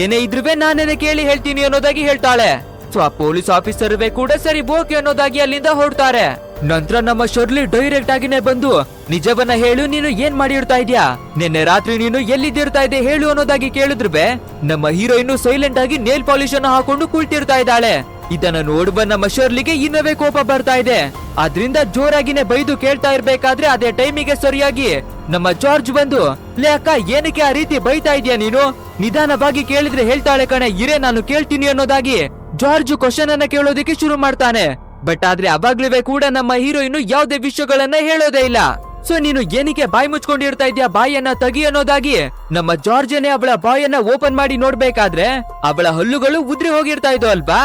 ಏನೇ ಇದ್ರುವೆ ನಾನೇನೆ ಕೇಳಿ ಹೇಳ್ತೀನಿ ಅನ್ನೋದಾಗಿ ಹೇಳ್ತಾಳೆ. ಸೊ ಆ ಪೊಲೀಸ್ ಆಫೀಸರ್ ಕೂಡ ಸರಿ ಓಕೆ ಅನ್ನೋದಾಗಿ ಅಲ್ಲಿಂದ ಹೊರಡ್ತಾರೆ. ನಂತರ ನಮ್ಮ ಶರ್ಲಿ ಡೈರೆಕ್ಟ್ ಆಗಿನೇ ಬಂದು, ನಿಜವನ್ನ ಹೇಳು, ನೀನು ಏನ್ ಮಾಡಿರ್ತಾ ಇದ್ಯಾ? ನಿನ್ನೆ ರಾತ್ರಿ ನೀನು ಎಲ್ಲಿದ್ದಿರ್ತಾ ಇದೆ ಹೇಳು ಅನ್ನೋದಾಗಿ ಕೇಳಿದ್ರೆ ನಮ್ಮ ಹೀರೋಯಿನ್ ಸೈಲೆಂಟ್ ಆಗಿ ನೇಲ್ ಪಾಲಿಶ್ ಅನ್ನು ಹಾಕೊಂಡು ಕುಳ್ತಿರ್ತಾ ಇದ್ದಾಳೆ. ಇದನ್ನ ನೋಡುವ ನಮ್ಮ ಶರ್ಲಿಗೆ ಇನ್ನವೇ ಕೋಪ ಬರ್ತಾ ಇದೆ. ಅದ್ರಿಂದ ಜೋರಾಗಿನೇ ಬೈದು ಕೇಳ್ತಾ ಇರ್ಬೇಕಾದ್ರೆ ಅದೇ ಟೈಮಿಗೆ ಸರಿಯಾಗಿ ನಮ್ಮ ಜಾರ್ಜ್ ಬಂದು, ಲೇ ಅಕ್ಕ, ಏನಕ್ಕೆ ಆ ರೀತಿ ಬೈತಾ ಇದೀಯ ನೀನು? ನಿಧಾನವಾಗಿ ಕೇಳಿದ್ರೆ ಹೇಳ್ತಾಳೆ ಕಣೆ, ಇರೇ ನಾನು ಕೇಳ್ತೀನಿ ಅನ್ನೋದಾಗಿ ಜಾರ್ಜ್ ಕ್ವಶನ್ ಅನ್ನ ಕೇಳೋದಕ್ಕೆ ಶುರು ಮಾಡ್ತಾನೆ. ಬಟ್ ಆದ್ರೆ ಅವಾಗ್ಲೂ ಕೂಡ ನಮ್ಮ ಹೀರೋಯಿನ್ ಯಾವುದೇ ವಿಷಯಗಳನ್ನ ಹೇಳೋದೇ ಇಲ್ಲ. ಸೊ ನೀನು ಏನಕ್ಕೆ ಬಾಯಿ ಮುಚ್ಕೊಂಡಿರ್ತಾ ಇದ್ಯಾ ಬಾಯನ್ನ ತಗಿ ಅನ್ನೋದಾಗಿ? ನಮ್ಮ ಜಾರ್ಜನೆ ಅವಳ ಬಾಯನ್ನ ಓಪನ್ ಮಾಡಿ ನೋಡ್ಬೇಕಾದ್ರೆ ಅವಳ ಹಲ್ಲುಗಳು ಉದ್ರಿ ಹೋಗಿರ್ತಾ ಇದ್ವು ಅಲ್ವಾ?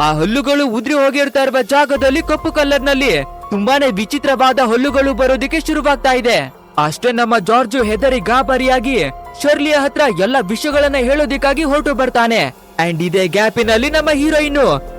ಆ ಹಲ್ಲುಗಳು ಉದ್ರಿ ಹೋಗಿರ್ತಾ ಇರುವ ಜಾಗದಲ್ಲಿ ಕಪ್ಪು ಕಲರ್ನಲ್ಲಿ ತುಂಬಾನೇ ವಿಚಿತ್ರವಾದ ಹಲ್ಲುಗಳು ಬರೋದಕ್ಕೆ ಶುರುವಾಗ್ತಾ ಇದೆ. ಅಷ್ಟೇ ನಮ್ಮ ಜಾರ್ಜ್ ಹೆದರಿ ಗಾಬರಿಯಾಗಿ ಶರ್ಲಿಯ ಹತ್ರ ಎಲ್ಲ ವಿಷಯಗಳನ್ನ ಹೇಳೋದಿಕ್ಕಾಗಿ ಹೊರಟು ಬರ್ತಾನೆ. ಅಂಡ್ ಇದೇ ಗ್ಯಾಪಿನಲ್ಲಿ ನಮ್ಮ ಹೀರೋಯಿನ್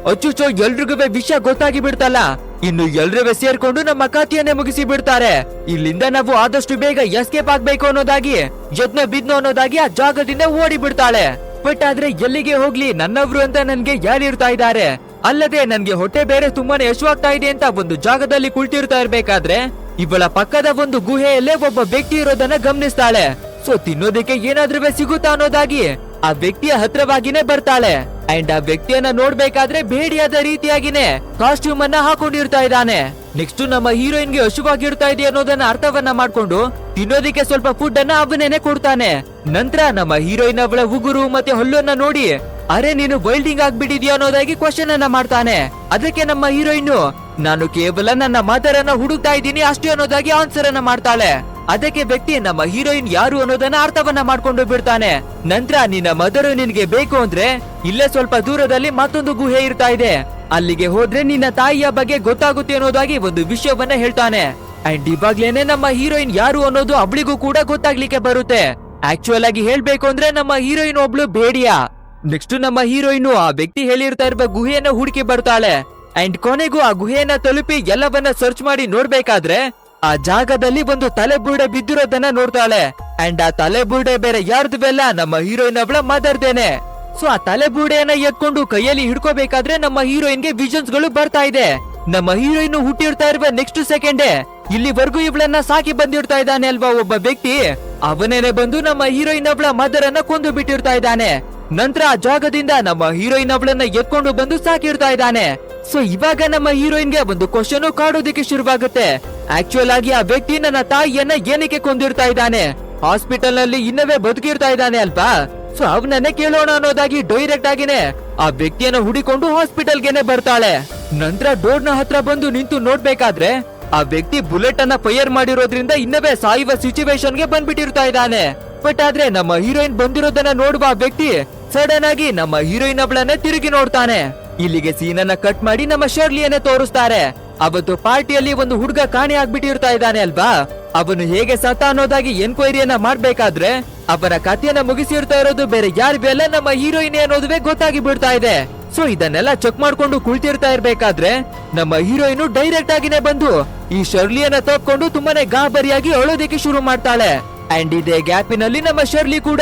ಅಚ್ಚುಚೋ ಎಲ್ರಿಗೂ ವಿಷಯ ಗೊತ್ತಾಗಿ ಬಿಡ್ತಲ್ಲ. ಇನ್ನು ಎಲ್ರೂ ಸೇರ್ಕೊಂಡು ನಮ್ಮ ಕಥೆಯನ್ನೇ ಮುಗಿಸಿ ಬಿಡ್ತಾರೆ. ಇಲ್ಲಿಂದ ನಾವು ಆದಷ್ಟು ಬೇಗ ಎಸ್ಕೇಪ್ ಆಗ್ಬೇಕು ಅನ್ನೋದಾಗಿ, ಯತ್ನ ಬಿದ್ನು ಅನ್ನೋದಾಗಿ ಆ ಜಾಗದಿಂದ ಓಡಿ ಬಿಡ್ತಾಳೆ. ಬಟ್ ಆದ್ರೆ ಎಲ್ಲಿಗೆ ಹೋಗ್ಲಿ, ನನ್ನವ್ರು ಅಂತ ನನ್ಗೆ ಯಾರಿರ್ತಾ ಇದ್ದಾರೆ. ಅಲ್ಲದೆ ನನ್ಗೆ ಹೊಟ್ಟೆ ಬೇರೆ ತುಂಬಾನೇ ಯಶವಾಗ್ತಾ ಇದೆ ಅಂತ ಒಂದು ಜಾಗದಲ್ಲಿ ಕುಳಿತಿರ್ತಾ ಇರ್ಬೇಕಾದ್ರೆ ಇವಳ ಪಕ್ಕದ ಒಂದು ಗುಹೆಯಲ್ಲೇ ಒಬ್ಬ ವ್ಯಕ್ತಿ ಇರೋದನ್ನ ಗಮನಿಸ್ತಾಳೆ. ಸೊ ತಿನ್ನೋದಕ್ಕೆ ಏನಾದ್ರೂ ಸಿಗುತ್ತಾ ಅನ್ನೋದಾಗಿ ಆ ವ್ಯಕ್ತಿಯ ಹತ್ರವಾಗಿನೇ ಬರ್ತಾಳೆ. ಅಂಡ್ ಆ ವ್ಯಕ್ತಿಯನ್ನ ನೋಡ್ಬೇಕಾದ್ರೆ ಬೇಡಿಯಾದ ರೀತಿಯಾಗಿನೇ ಕಾಸ್ಟ್ಯೂಮ್ ಅನ್ನ ಹಾಕೊಂಡಿರ್ತಾ ಇದ್ದಾನೆ. ನೆಕ್ಸ್ಟ್ ನಮ್ಮ ಹೀರೋಯಿನ್ಗೆ ಹಸುವಾಗಿರ್ತಾ ಇದೆ ಅನ್ನೋದನ್ನ ಅರ್ಥವನ್ನ ಮಾಡ್ಕೊಂಡು ತಿನ್ನೋದಿಕ್ಕೆ ಸ್ವಲ್ಪ ಫುಡ್ ಅನ್ನ ಅವನೇನೆ ಕೊಡ್ತಾನೆ. ನಂತರ ನಮ್ಮ ಹೀರೋಯಿನ್ ಅವಳ ಉಗುರು ಮತ್ತೆ ಹೊಲ್ಲನ್ನ ನೋಡಿ, ಅರೆ, ನೀನು ವೈಲ್ಡಿಂಗ್ ಆಗ್ಬಿಟ್ಟಿದ್ಯಾ ಅನ್ನೋದಾಗಿ ಕ್ವಶನ್ ಅನ್ನ ಮಾಡ್ತಾನೆ. ಅದಕ್ಕೆ ನಮ್ಮ ಹೀರೋಯಿನ್ ನಾನು ಕೇವಲ ನನ್ನ ಮದರನ್ನ ಹುಡುಕ್ತಾ ಇದ್ದೀನಿ ಅಷ್ಟೇ ಅನ್ನೋದಾಗಿ ಆನ್ಸರ್ ಅನ್ನ ಮಾಡ್ತಾಳೆ. ಅದಕ್ಕೆ ವ್ಯಕ್ತಿ ನಮ್ಮ ಹೀರೋಯಿನ್ ಯಾರು ಅನ್ನೋದನ್ನ ಅರ್ಥವನ್ನ ಮಾಡ್ಕೊಂಡು ಬಿಡ್ತಾನೆ. ನಂತರ ನಿನ್ನ ಮದರು ನಿನ್ಗೆ ಬೇಕು ಅಂದ್ರೆ ಇಲ್ಲೇ ಸ್ವಲ್ಪ ದೂರದಲ್ಲಿ ಮತ್ತೊಂದು ಗುಹೆ ಇರ್ತಾ ಇದೆ. ಅಲ್ಲಿಗೆ ಹೋದ್ರೆ ನಿನ್ನ ತಾಯಿಯ ಬಗ್ಗೆ ಗೊತ್ತಾಗುತ್ತೆ ಅನ್ನೋದಾಗಿ ಒಂದು ವಿಷಯವನ್ನ ಹೇಳ್ತಾನೆ. ಅಂಡ್ ಇವಾಗ್ಲೇನೆ ನಮ್ಮ ಹೀರೋಯಿನ್ ಯಾರು ಅನ್ನೋದು ಅವಳಿಗೂ ಕೂಡ ಗೊತ್ತಾಗ್ಲಿಕ್ಕೆ ಬರುತ್ತೆ. ಆಕ್ಚುಯಲ್ ಆಗಿ ಹೇಳ್ಬೇಕು ಅಂದ್ರೆ ನಮ್ಮ ಹೀರೋಯಿನ್ ಒಬ್ಳು ಬೇಡಿಯಾ. ನೆಕ್ಸ್ಟ್ ನಮ್ಮ ಹೀರೋಯಿನ್ ಆ ವ್ಯಕ್ತಿ ಹೇಳಿರ್ತಾ ಇರುವ ಗುಹೆಯನ್ನ ಹುಡುಕಿ ಬರ್ತಾಳೆ. ಅಂಡ್ ಕೊನೆಗೂ ಆ ಗುಹೆಯನ್ನ ತಲುಪಿ ಎಲ್ಲವನ್ನ ಸರ್ಚ್ ಮಾಡಿ ನೋಡ್ಬೇಕಾದ್ರೆ ಆ ಜಾಗದಲ್ಲಿ ಒಂದು ತಲೆ ಬುರುಡೆ ಬಿದ್ದಿರೋದನ್ನ ನೋಡ್ತಾಳೆ. ಅಂಡ್ ಆ ತಲೆ ಬೇರೆ ಬೇರೆ ಯಾರ್ದುವೆಲ್ಲ ನಮ್ಮ ಹೀರೋಯಿನ್ ಅವಳ ಮಾತಾಡ್ದೇನೆ ಸೊ ಆ ತಲೆ ಬುರುಡೆಯನ್ನ ಎತ್ಕೊಂಡು ಕೈಯಲ್ಲಿ ಹಿಡ್ಕೋಬೇಕಾದ್ರೆ ನಮ್ಮ ಹೀರೋಯಿನ್ಗೆ ವಿಷನ್ಸ್ಗಳು ಬರ್ತಾ ಇದೆ. ನಮ್ಮ ಹೀರೋಯಿನ್ ಹುಟ್ಟಿರ್ತಾ ಇರುವ ನೆಕ್ಸ್ಟ್ ಸೆಕೆಂಡೇ ಇಲ್ಲಿವರೆಗೂ ಇವಳನ್ನ ಸಾಕಿ ಬಂದಿರ್ತಾ ಇದ್ದಾನೆ ಅಲ್ವಾ ಒಬ್ಬ ವ್ಯಕ್ತಿ? ಅವನೇನೆ ಬಂದು ನಮ್ಮ ಹೀರೋಯಿನ್ ಅವಳ ಮದರ್ ಅನ್ನ ಕೊಂದು ಬಿಟ್ಟಿರ್ತಾ ಇದ್ದಾನೆ. ನಂತರ ಆ ಜಾಗದಿಂದ ನಮ್ಮ ಹೀರೋಯಿನ್ ಅವಳನ್ನ ಎತ್ಕೊಂಡು ಬಂದು ಸಾಕಿರ್ತಾ ಇದ್ದಾನೆ. ಸೊ ಇವಾಗ ನಮ್ಮ ಹೀರೋಯಿನ್ಗೆ ಒಂದು ಕ್ವಶನ್ ಕಾಡೋದಕ್ಕೆ ಶುರುವಾಗುತ್ತೆ. ಆಕ್ಚುಯಲ್ ಆಗಿ ಆ ವ್ಯಕ್ತಿ ನನ್ನ ತಾಯಿಯನ್ನ ಏನಕ್ಕೆ ಕೊಂದಿರ್ತಾ ಇದ್ದಾನೆ? ಹಾಸ್ಪಿಟಲ್ನಲ್ಲಿ ಇನ್ನವೇ ಬದುಕಿರ್ತಾ ಇದ್ದಾನೆ ಅಲ್ವಾ? ಸೊ ಅವನನ್ನೇ ಕೇಳೋಣ ಅನ್ನೋದಾಗಿ ಡೈರೆಕ್ಟ್ ಆಗಿನೇ ಆ ವ್ಯಕ್ತಿಯನ್ನ ಹುಡಿಕೊಂಡು ಹಾಸ್ಪಿಟಲ್ಗೆನೆ ಬರ್ತಾಳೆ. ನಂತರ ಡೋರ್ನ ಹತ್ರ ಬಂದು ನಿಂತು ನೋಡ್ಬೇಕಾದ್ರೆ ಆ ವ್ಯಕ್ತಿ ಬುಲೆಟ್ ಅನ್ನ ಫೈರ್ ಮಾಡಿರೋದ್ರಿಂದ ಇನ್ನವೇ ಸಾಯುವ ಸಿಚುವೇಶನ್ಗೆ ಬಂದ್ಬಿಟ್ಟಿರ್ತಾ ಇದ್ದಾನೆ. ಬಟ್ ಆದ್ರೆ ನಮ್ಮ ಹೀರೋಯಿನ್ ಬಂದಿರೋದನ್ನ ನೋಡುವ ಆ ವ್ಯಕ್ತಿ ಸಡನ್ ಆಗಿ ನಮ್ಮ ಹೀರೋಯಿನ್ ಅವಳನ್ನೇ ತಿರುಗಿ ನೋಡ್ತಾನೆ. ಇಲ್ಲಿಗೆ ಸೀನ್ ಅನ್ನ ಕಟ್ ಮಾಡಿ ನಮ್ಮ ಶರ್ಲಿಯನ್ನೇ ತೋರಿಸ್ತಾರೆ. ಅವತ್ತು ಪಾರ್ಟಿಯಲ್ಲಿ ಒಂದು ಹುಡುಗ ಕಾಣೆ ಆಗ್ಬಿಟ್ಟಿರ್ತಾ ಇದ್ದಾನೆ ಅಲ್ವಾ? ಅವನು ಹೇಗೆ ಸತ ಅನ್ನೋದಾಗಿ ಎನ್ಕ್ವೈರಿಯನ್ನ ಮಾಡ್ಬೇಕಾದ್ರೆ ಅವರ ಕಥೆಯನ್ನ ಮುಗಿಸಿರ್ತಾ ಇರೋದು ಬೇರೆ ಯಾರಿಗೂ ಅಲ್ಲ, ನಮ್ಮ ಹೀರೋಯಿನ್ ಅನ್ನೋದುವೇ ಗೊತ್ತಾಗಿ ಬಿಡ್ತಾ ಇದೆ. ಸೊ ಇದನ್ನೆಲ್ಲ ಚೆಕ್ ಮಾಡ್ಕೊಂಡು ಕುಳಿತಿರ್ತಾ ಇರ್ಬೇಕಾದ್ರೆ ನಮ್ಮ ಹೀರೋಯಿನ್ ಡೈರೆಕ್ಟ್ ಆಗಿನೇ ಬಂದು ಈ ಶರ್ಲಿಯನ್ನ ತಪ್ಕೊಂಡು ತುಂಬಾನೇ ಗಾಬರಿಯಾಗಿ ಅಳೋದಕ್ಕೆ ಶುರು ಮಾಡ್ತಾಳೆ. ಅಂಡ್ ಇದೇ ಗ್ಯಾಪಿನಲ್ಲಿ ನಮ್ಮ ಶರ್ಲಿ ಕೂಡ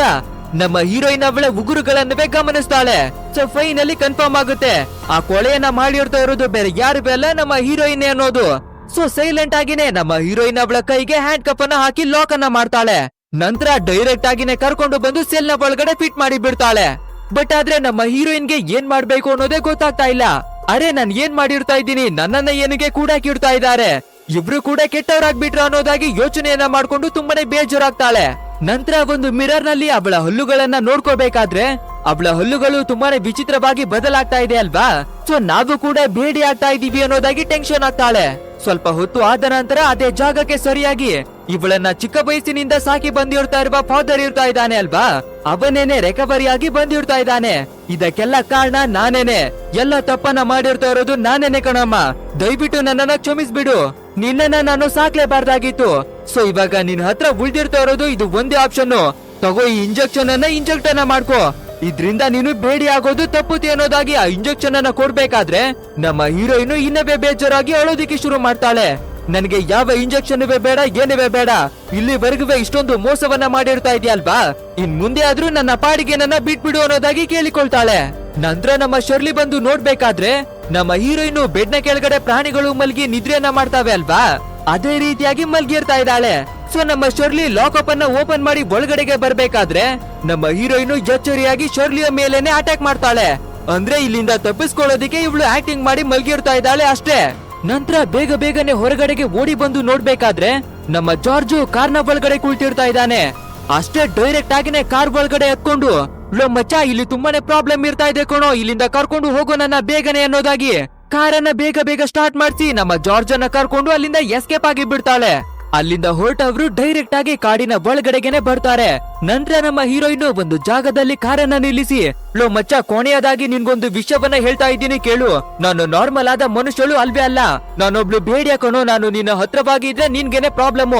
ನಮ್ಮ ಹೀರೋಯಿನ್ ಅವಳ ಉಗುರುಗಳನ್ನವೇ ಗಮನಿಸ್ತಾಳೆ. ಸೊ ಫೈನಲಿ ಕನ್ಫರ್ಮ್ ಆಗುತ್ತೆ. ಆ ಕೊಳೆಯನ್ನ ಮಾಡಿರ್ತಾ ಇರೋದು ಬೇರೆ ಯಾರು ಬೇಲ್ಲ ನಮ್ಮ ಹೀರೋಯಿನ್ ಅನ್ನೋದು. ಸೊ ಸೈಲೆಂಟ್ ಆಗಿನೇ ನಮ್ಮ ಹೀರೋಯಿನ್ ಅವಳ ಕೈಗೆ ಹ್ಯಾಂಡ್ ಕಪ್ ಅನ್ನ ಹಾಕಿ ಲಾಕ್ ಅನ್ನ ಮಾಡ್ತಾಳೆ. ನಂತರ ಡೈರೆಕ್ಟ್ ಆಗಿನೇ ಕರ್ಕೊಂಡು ಬಂದು ಸೆಲ್ನ ಒಳಗಡೆ ಫಿಟ್ ಮಾಡಿ ಬಿಡ್ತಾಳೆ. ಬಟ್ ಆದ್ರೆ ನಮ್ಮ ಹೀರೋಯಿನ್ಗೆ ಏನ್ ಮಾಡ್ಬೇಕು ಅನ್ನೋದೇ ಗೊತ್ತಾಗ್ತಾ ಇಲ್ಲ. ಅರೆ, ನಾನ್ ಏನ್ ಮಾಡಿರ್ತಾ ಇದ್ದೀನಿ? ನನ್ನನ್ನ ಏನಿಗೆ ಕೂಡ ಕಿಡ್ತಾ ಇದ್ದಾರೆ? ಇಬ್ರು ಕೂಡ ಕೆಟ್ಟವರಾಗ್ಬಿಟ್ರ ಅನ್ನೋದಾಗಿ ಯೋಚನೆಯನ್ನ ಮಾಡ್ಕೊಂಡು ತುಂಬಾನೇ ಬೇಜಾರಾಗ್ತಾಳೆ. ನಂತರ ಒಂದು ಮಿರರ್ನಲ್ಲಿ ಅವಳ ಹಲ್ಲುಗಳನ್ನ ನೋಡ್ಕೋಬೇಕಾದ್ರೆ ಅವಳ ಹಲ್ಲುಗಳು ತುಂಬಾನೇ ವಿಚಿತ್ರವಾಗಿ ಬದಲಾಗ್ತಾ ಇದೆ ಅಲ್ವಾ? ಸೊ ನಾವು ಕೂಡ ಬೇಡಿ ಆಗ್ತಾ ಇದೀವಿ ಅನ್ನೋದಾಗಿ ಟೆನ್ಷನ್ ಆಗ್ತಾಳೆ. ಸ್ವಲ್ಪ ಹೊತ್ತು ಆದ ನಂತರ ಅದೇ ಜಾಗಕ್ಕೆ ಸರಿಯಾಗಿ ಇವಳನ್ನ ಚಿಕ್ಕ ವಯಸ್ಸಿನಿಂದ ಸಾಕಿ ಬಂದಿರ್ತಾ ಇರುವ ಫಾದರ್ ಇರ್ತಾ ಇದ್ದಾನೆ ಅಲ್ವಾ? ಅವನೇನೆ ರೆಕವರಿ ಆಗಿ ಬಂದಿರ್ತಾ ಇದ್ದಾನೆ. ಇದಕ್ಕೆಲ್ಲ ಕಾರಣ ನಾನೇನೆ. ಎಲ್ಲ ತಪ್ಪನ್ನ ಮಾಡಿರ್ತಾ ಇರೋದು ನಾನೇನೆ ಕಣಮ್ಮ. ದಯವಿಟ್ಟು ನನ್ನನ್ನ ಕ್ಷಮಿಸ್ಬಿಡು. ನಿನ್ನನ್ನ ನಾನು ಸಾಕ್ಲೇಬಾರ್ದಾಗಿತ್ತು. ಸೊ ಇವಾಗ ನಿನ್ ಹತ್ರ ಉಳ್ದಿರ್ತಾ ಇರೋದು ಇದು ಒಂದೇ ಆಪ್ಷನ್ ತಗೋ ಈ ಇಂಜೆಕ್ಷನ್ ಅನ್ನ ಇಂಜೆಕ್ಟ್ ಅನ್ನ ಮಾಡ್ಕೋ. ಇದ್ರಿಂದ ನೀನು ಬೇಡಿ ಆಗೋದು ತಪ್ಪುತ್ತೆ ಅನ್ನೋದಾಗಿ ಆ ಇಂಜೆಕ್ಷನ್ ಅನ್ನ ಕೊಡ್ಬೇಕಾದ್ರೆ ನಮ್ಮ ಹೀರೋಯಿನ್ ಇನ್ನವೇ ಬೇಜಾರಾಗಿ ಅಳೋದಿಕ್ಕೆ ಶುರು ಮಾಡ್ತಾಳೆ. ನನಗೆ ಯಾವ ಇಂಜೆಕ್ಷನ್ ಬೇಡ, ಏನಿವೆ ಬೇಡ. ಇಲ್ಲಿವರೆಗೂ ಇಷ್ಟೊಂದು ಮೋಸವನ್ನ ಮಾಡಿರ್ತಾ ಇದೆಯಲ್ವಾ? ಇನ್ ಮುಂದೆ ಆದ್ರೂ ನನ್ನ ಪಾಡಿಗೆ ನನ್ನ ಬಿಟ್ಬಿಡು ಅನ್ನೋದಾಗಿ ಕೇಳಿಕೊಳ್ತಾಳೆ. ನಂತರ ನಮ್ಮ ಶರ್ಲಿ ಬಂದು ನೋಡ್ಬೇಕಾದ್ರೆ ನಮ್ಮ ಹೀರೋಯಿನ್ ಬೆಡ್ನ ಕೆಳಗಡೆ ಪ್ರಾಣಿಗಳು ಮಲ್ಗಿ ನಿದ್ರೆಯನ್ನ ಮಾಡ್ತಾವೆ ಅಲ್ವಾ? ಅದೇ ರೀತಿಯಾಗಿ ಮಲ್ಗಿರ್ತಾ ಇದ್ದಾಳೆ. ಸೊ ನಮ್ಮ ಶರ್ಲಿ ಲಾಕಪ್ ಅನ್ನ ಓಪನ್ ಮಾಡಿ ಒಳಗಡೆಗೆ ಬರ್ಬೇಕಾದ್ರೆ ನಮ್ಮ ಹೀರೋಯಿನ್ ಜಚ್ಚರಿಯಾಗಿ ಶರ್ಲಿಯ ಮೇಲೇನೆ ಅಟ್ಯಾಕ್ ಮಾಡ್ತಾಳೆ. ಅಂದ್ರೆ ಇಲ್ಲಿಂದ ತಪ್ಪಿಸ್ಕೊಳ್ಳೋದಿಕ್ಕೆ ಇವಳು ಆಕ್ಟಿಂಗ್ ಮಾಡಿ ಮಲ್ಗಿರ್ತಾ ಇದ್ದಾಳೆ ಅಷ್ಟೇ. ನಂತರ ಬೇಗ ಬೇಗನೆ ಹೊರಗಡೆಗೆ ಓಡಿ ಬಂದು ನೋಡ್ಬೇಕಾದ್ರೆ ನಮ್ಮ ಜಾರ್ಜು ಕಾರ್ನ ಒಳಗಡೆ ಕುಳಿತಿರ್ತಾ ಇದ್ದಾನೆ. ಅಷ್ಟೇ ಡೈರೆಕ್ಟ್ ಆಗಿನೇ ಕಾರ್ ಒಳಗಡೆ ಎತ್ಕೊಂಡು ಮಚ್ಚ, ಇಲ್ಲಿ ತುಂಬಾನೇ ಪ್ರಾಬ್ಲಮ್ ಇರ್ತಾ ಇದೆ ಕಣೋ, ಇಲ್ಲಿಂದ ಕರ್ಕೊಂಡು ಹೋಗೋ ನನ್ನ ಬೇಗನೆ ಅನ್ನೋದಾಗಿ. ಕಾರನ್ನ ಬೇಗ ಬೇಗ ಸ್ಟಾರ್ಟ್ ಮಾಡಿಸಿ ನಮ್ಮ ಜಾರ್ಜ್ ಅನ್ನ ಕರ್ಕೊಂಡು ಅಲ್ಲಿಂದ ಎಸ್ಕೇಪ್ ಆಗಿ ಬಿಡ್ತಾಳೆ. ಅಲ್ಲಿಂದ ಹೊರಟವರು ಡೈರೆಕ್ಟ್ ಆಗಿ ಕಾಡಿನ ಒಳಗಡೆಗೆನೆ ಬರ್ತಾರೆ. ನಂತರ ನಮ್ಮ ಹೀರೋಯಿನ್ ಒಂದು ಜಾಗದಲ್ಲಿ ಕಾರನ್ನ ನಿಲ್ಲಿಸಿ, ಲೋ ಮಚ್ಚ ಕೋಣೆಯದಾಗಿ ನಿನ್ಗೊಂದು ವಿಷಯವನ್ನ ಹೇಳ್ತಾ ಇದ್ದೀನಿ ಕೇಳು. ನಾನು ನಾರ್ಮಲ್ ಆದ ಮನುಷ್ಯಳು ಅಲ್ವೇ ಅಲ್ಲ. ನಾನೊಬ್ಳು ಕಣೋ, ನಾನು ನಿನ್ನ ಹತ್ರವಾಗಿ ಇದ್ರೆ ನಿನ್ಗೆನೆ ಪ್ರಾಬ್ಲಮ್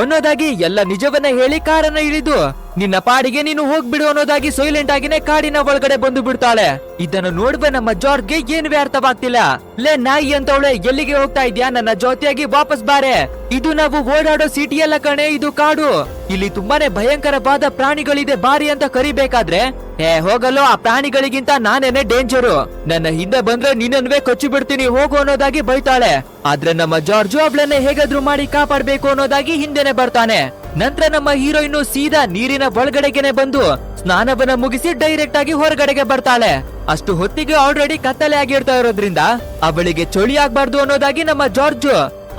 ಅನ್ನೋದಾಗಿ ಎಲ್ಲ ನಿಜವನ್ನ ಹೇಳಿ ಕಾರನ್ನ ಇಳಿದು ನಿನ್ನ ಪಾಡಿಗೆ ನೀನು ಹೋಗ್ಬಿಡು ಅನ್ನೋದಾಗಿ ಸೈಲೆಂಟ್ ಆಗಿನೇ ಕಾಡಿನ ಒಳಗಡೆ ಬಂದು ಬಿಡ್ತಾಳೆ. ಇದನ್ನು ನೋಡುವ ನಮ್ಮ ಜಾರ್ಜ್ಗೆ ಏನು ಅರ್ಥವಾಗ್ತಿಲ್ಲ ಲೇ ನಾಯಿ ಅಂತವಳೆ, ಎಲ್ಲಿಗೆ ಹೋಗ್ತಾ ಇದ್ಯಾ? ನನ್ನ ಜೊತೆಯಾಗಿ ವಾಪಸ್ ಬಾರೆ. ಇದು ನಾವು ಓಡಾಡೋ ಸಿಟಿ ಎಲ್ಲ ಕಣೆ, ಇದು ಕಾಡು. ಇಲ್ಲಿ ತುಂಬಾನೇ ಭಯಂಕರವಾದ ಪ್ರಾಣಿಗಳಿದೆ, ಬಾರಿ ಅಂತ ಕರಿಬೇಕಾದ್ರೆ ಏ ಹೋಗಲು ಆ ಪ್ರಾಣಿಗಳಿಗಿಂತ ನಾನೇನೆ ಡೇಂಜರು. ನನ್ನ ಹಿಂದೆ ಬಂದ್ರೆ ನಿನ್ನನ್ವೇ ಕೊಚ್ಚಿ ಬಿಡ್ತೀನಿ, ಹೋಗು ಅನ್ನೋದಾಗಿ ಬೈತಾಳೆ. ಆದ್ರೆ ನಮ್ಮ ಜಾರ್ಜು ಅವಳನ್ನ ಹೇಗಾದ್ರೂ ಮಾಡಿ ಕಾಪಾಡ್ಬೇಕು ಅನ್ನೋದಾಗಿ ಹಿಂದೆನೆ ಬರ್ತಾನೆ. ನಂತರ ನಮ್ಮ ಹೀರೋಯಿನ್ ಸೀದಾ ನೀರಿನ ಒಳಗಡೆಗೆನೆ ಬಂದು ಸ್ನಾನವನ್ನ ಮುಗಿಸಿ ಡೈರೆಕ್ಟ್ ಆಗಿ ಹೊರಗಡೆಗೆ ಬರ್ತಾಳೆ. ಅಷ್ಟು ಹೊತ್ತಿಗೆ ಆಲ್ರೆಡಿ ಕತ್ತಲೆ ಆಗಿರ್ತಾ ಇರೋದ್ರಿಂದ ಅವಳಿಗೆ ಚಳಿ ಆಗ್ಬಾರ್ದು ಅನ್ನೋದಾಗಿ ನಮ್ಮ ಜಾರ್ಜ್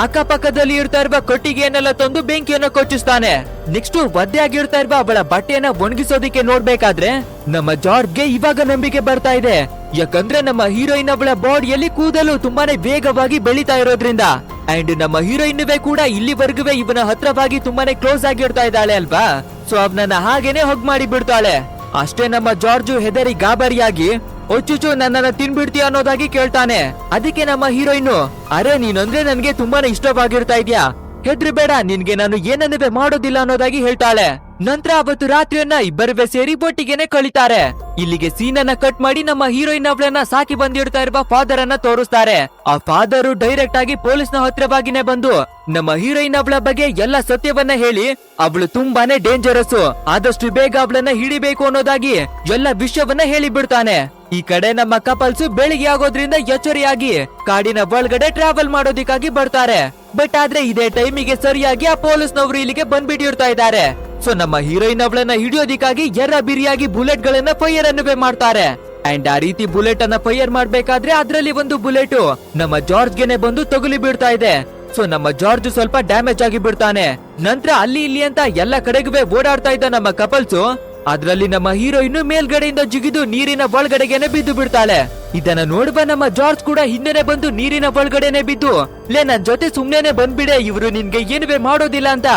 ಅಕ್ಕಪಕ್ಕದಲ್ಲಿ ಇರ್ತಾ ಇರುವ ಕೊಟ್ಟಿಗೆಯನ್ನೆಲ್ಲ ತಂದು ಬೆಂಕಿಯನ್ನ ಕೊಚ್ಚಿಸ್ತಾನೆ. ನೆಕ್ಸ್ಟ್ ಒದ್ದೆ ಆಗಿರ್ತಾ ಇರುವ ಅವಳ ಬಟ್ಟೆಯನ್ನ ಒಣಗಿಸೋದಿಕ್ಕೆ ನೋಡ್ಬೇಕಾದ್ರೆ ನಮ್ಮ ಜಾರ್ಜ್ಗೆ ಇವಾಗ ನಂಬಿಕೆ ಬರ್ತಾ ಇದೆ. ಯಾಕಂದ್ರೆ ನಮ್ಮ ಹೀರೋಯಿನ್ ಅವಳ ಬಾಡಿಯಲ್ಲಿ ಕೂದಲು ತುಂಬಾನೇ ವೇಗವಾಗಿ ಬೆಳೀತಾ ಇರೋದ್ರಿಂದ. ಅಂಡ್ ನಮ್ಮ ಹೀರೋಯಿನ್ ಕೂಡ ಇಲ್ಲಿವರೆಗೂ ಇವನ ಹತ್ರವಾಗಿ ತುಂಬಾನೇ ಕ್ಲೋಸ್ ಆಗಿರ್ತಾ ಇದ್ದಾಳೆ ಅಲ್ವಾ? ಸೊ ಅವನನ್ನ ಹಾಗೇನೆ ಹೊಗ್ ಮಾಡಿ ಬಿಡ್ತಾಳೆ. ಅಷ್ಟೇ ನಮ್ಮ ಜಾರ್ಜು ಹೆದರಿ ಗಾಬರಿಯಾಗಿ ಒಚ್ಚುಚು ನನ್ನನ್ನ ತಿನ್ಬಿಡ್ತೀಯ ಅನ್ನೋದಾಗಿ ಕೇಳ್ತಾನೆ. ಅದಕ್ಕೆ ನಮ್ಮ ಹೀರೋಯಿನ್ ಅರೆ, ನೀನಂದ್ರೆ ನನ್ಗೆ ತುಂಬಾನೇ ಇಷ್ಟವಾಗಿರ್ತಾ ಇದ್ಯಾ? ಹೆದ್ರಿ ಬೇಡ, ನಿನ್ಗೆ ನಾನು ಏನನ್ನೇ ಮಾಡೋದಿಲ್ಲ ಅನ್ನೋದಾಗಿ ಹೇಳ್ತಾಳೆ. ನಂತರ ಅವತ್ತು ರಾತ್ರಿಯನ್ನ ಇಬ್ಬರುವೆ ಸೇರಿ ಬೊಟ್ಟಿಗೆನೆ ಕಳಿತಾರೆ. ಇಲ್ಲಿಗೆ ಸೀನನ್ನ ಕಟ್ ಮಾಡಿ ನಮ್ಮ ಹೀರೋಯಿನ್ ಅವಳನ್ನ ಸಾಕಿ ಬಂದಿರ್ತಾ ಇರುವ ಫಾದರ್ ಅನ್ನ ತೋರಿಸ್ತಾರೆ. ಆ ಫಾದರ್ ಡೈರೆಕ್ಟ್ ಆಗಿ ಪೊಲೀಸ್ನ ಹತ್ರವಾಗಿನೇ ಬಂದು ನಮ್ಮ ಹೀರೋಯಿನ್ ಅವಳ ಬಗ್ಗೆ ಎಲ್ಲ ಸತ್ಯವನ್ನ ಹೇಳಿ ಅವಳು ತುಂಬಾನೇ ಡೇಂಜರಸ್ ಆದಷ್ಟು ಬೇಗ ಅವಳನ್ನ ಹಿಡಿಬೇಕು ಅನ್ನೋದಾಗಿ ಎಲ್ಲ ವಿಷಯವನ್ನ ಹೇಳಿ ಬಿಡ್ತಾನೆ ಈ ಕಡೆ ನಮ್ಮ ಕಪಲ್ಸ್ ಬೆಳಿಗ್ಗೆ ಆಗೋದ್ರಿಂದ ಎಚ್ಚರಿಯಾಗಿ ಕಾಡಿನ ಒಳಗಡೆ ಟ್ರಾವೆಲ್ ಮಾಡೋದಿಕ್ಕಾಗಿ ಬರ್ತಾರೆ. ಬಟ್ ಆದ್ರೆ ಇದೇ ಟೈಮಿಗೆ ಸರಿಯಾಗಿ ಆ ಪೊಲೀಸ್ನವರು ಇಲ್ಲಿಗೆ ಬಂದ್ಬಿಟ್ಟಿರ್ತಾ ಇದ್ದಾರೆ. ಸೊ ನಮ್ಮ ಹೀರೋಯಿನ್ ಅವಳನ್ನ ಹಿಡಿಯೋದಿಕ್ಕಾಗಿ ಎರ ಬಿರಿಯಾಗಿ ಬುಲೆಟ್ ಗಳನ್ನ ಫೈರ್ ಅನ್ನುವೆ ಮಾಡ್ತಾರೆ. ಅಂಡ್ ಆ ರೀತಿ ಬುಲೆಟ್ ಅನ್ನ ಫೈರ್ ಮಾಡ್ಬೇಕಾದ್ರೆ ಅದ್ರಲ್ಲಿ ಒಂದು ಬುಲೆಟ್. ನಮ್ಮ ಜಾರ್ಜ್ ಗೆನೆ ಬಂದು ತಗುಲಿ ಬಿಡ್ತಾ ಇದೆ. ಸೊ ನಮ್ಮ ಜಾರ್ಜ್ ಸ್ವಲ್ಪ ಡ್ಯಾಮೇಜ್ ಆಗಿ ಬಿಡ್ತಾನೆ. ನಂತರ ಅಲ್ಲಿ ಇಲ್ಲಿ ಅಂತ ಎಲ್ಲ ಕಡೆಗೂ ಓಡಾಡ್ತಾ ಇದ್ದ ನಮ್ಮ ಕಪಲ್ಸ್ ಅದ್ರಲ್ಲಿ ನಮ್ಮ ಹೀರೋಯಿನ್ ಮೇಲ್ಗಡೆಯಿಂದ ಜಿಗಿದು ನೀರಿನ ಒಳಗಡೆಗೆನೆ ಬಿದ್ದು ಬಿಡ್ತಾಳೆ. ಇದನ್ನ ನೋಡುವ ನಮ್ಮ ಜಾರ್ಜ್ ಕೂಡ ಹಿಂದೆನೆ ಬಂದು ನೀರಿನ ಒಳಗಡೆನೆ ಬಿದ್ದು, ಲೇ, ನನ್ ಜೊತೆ ಸುಮ್ನೆನೆ ಬಂದ್ಬಿಡೆ, ಇವರು ನಿನ್ಗೆ ಏನುವೆ ಮಾಡೋದಿಲ್ಲ ಅಂತ.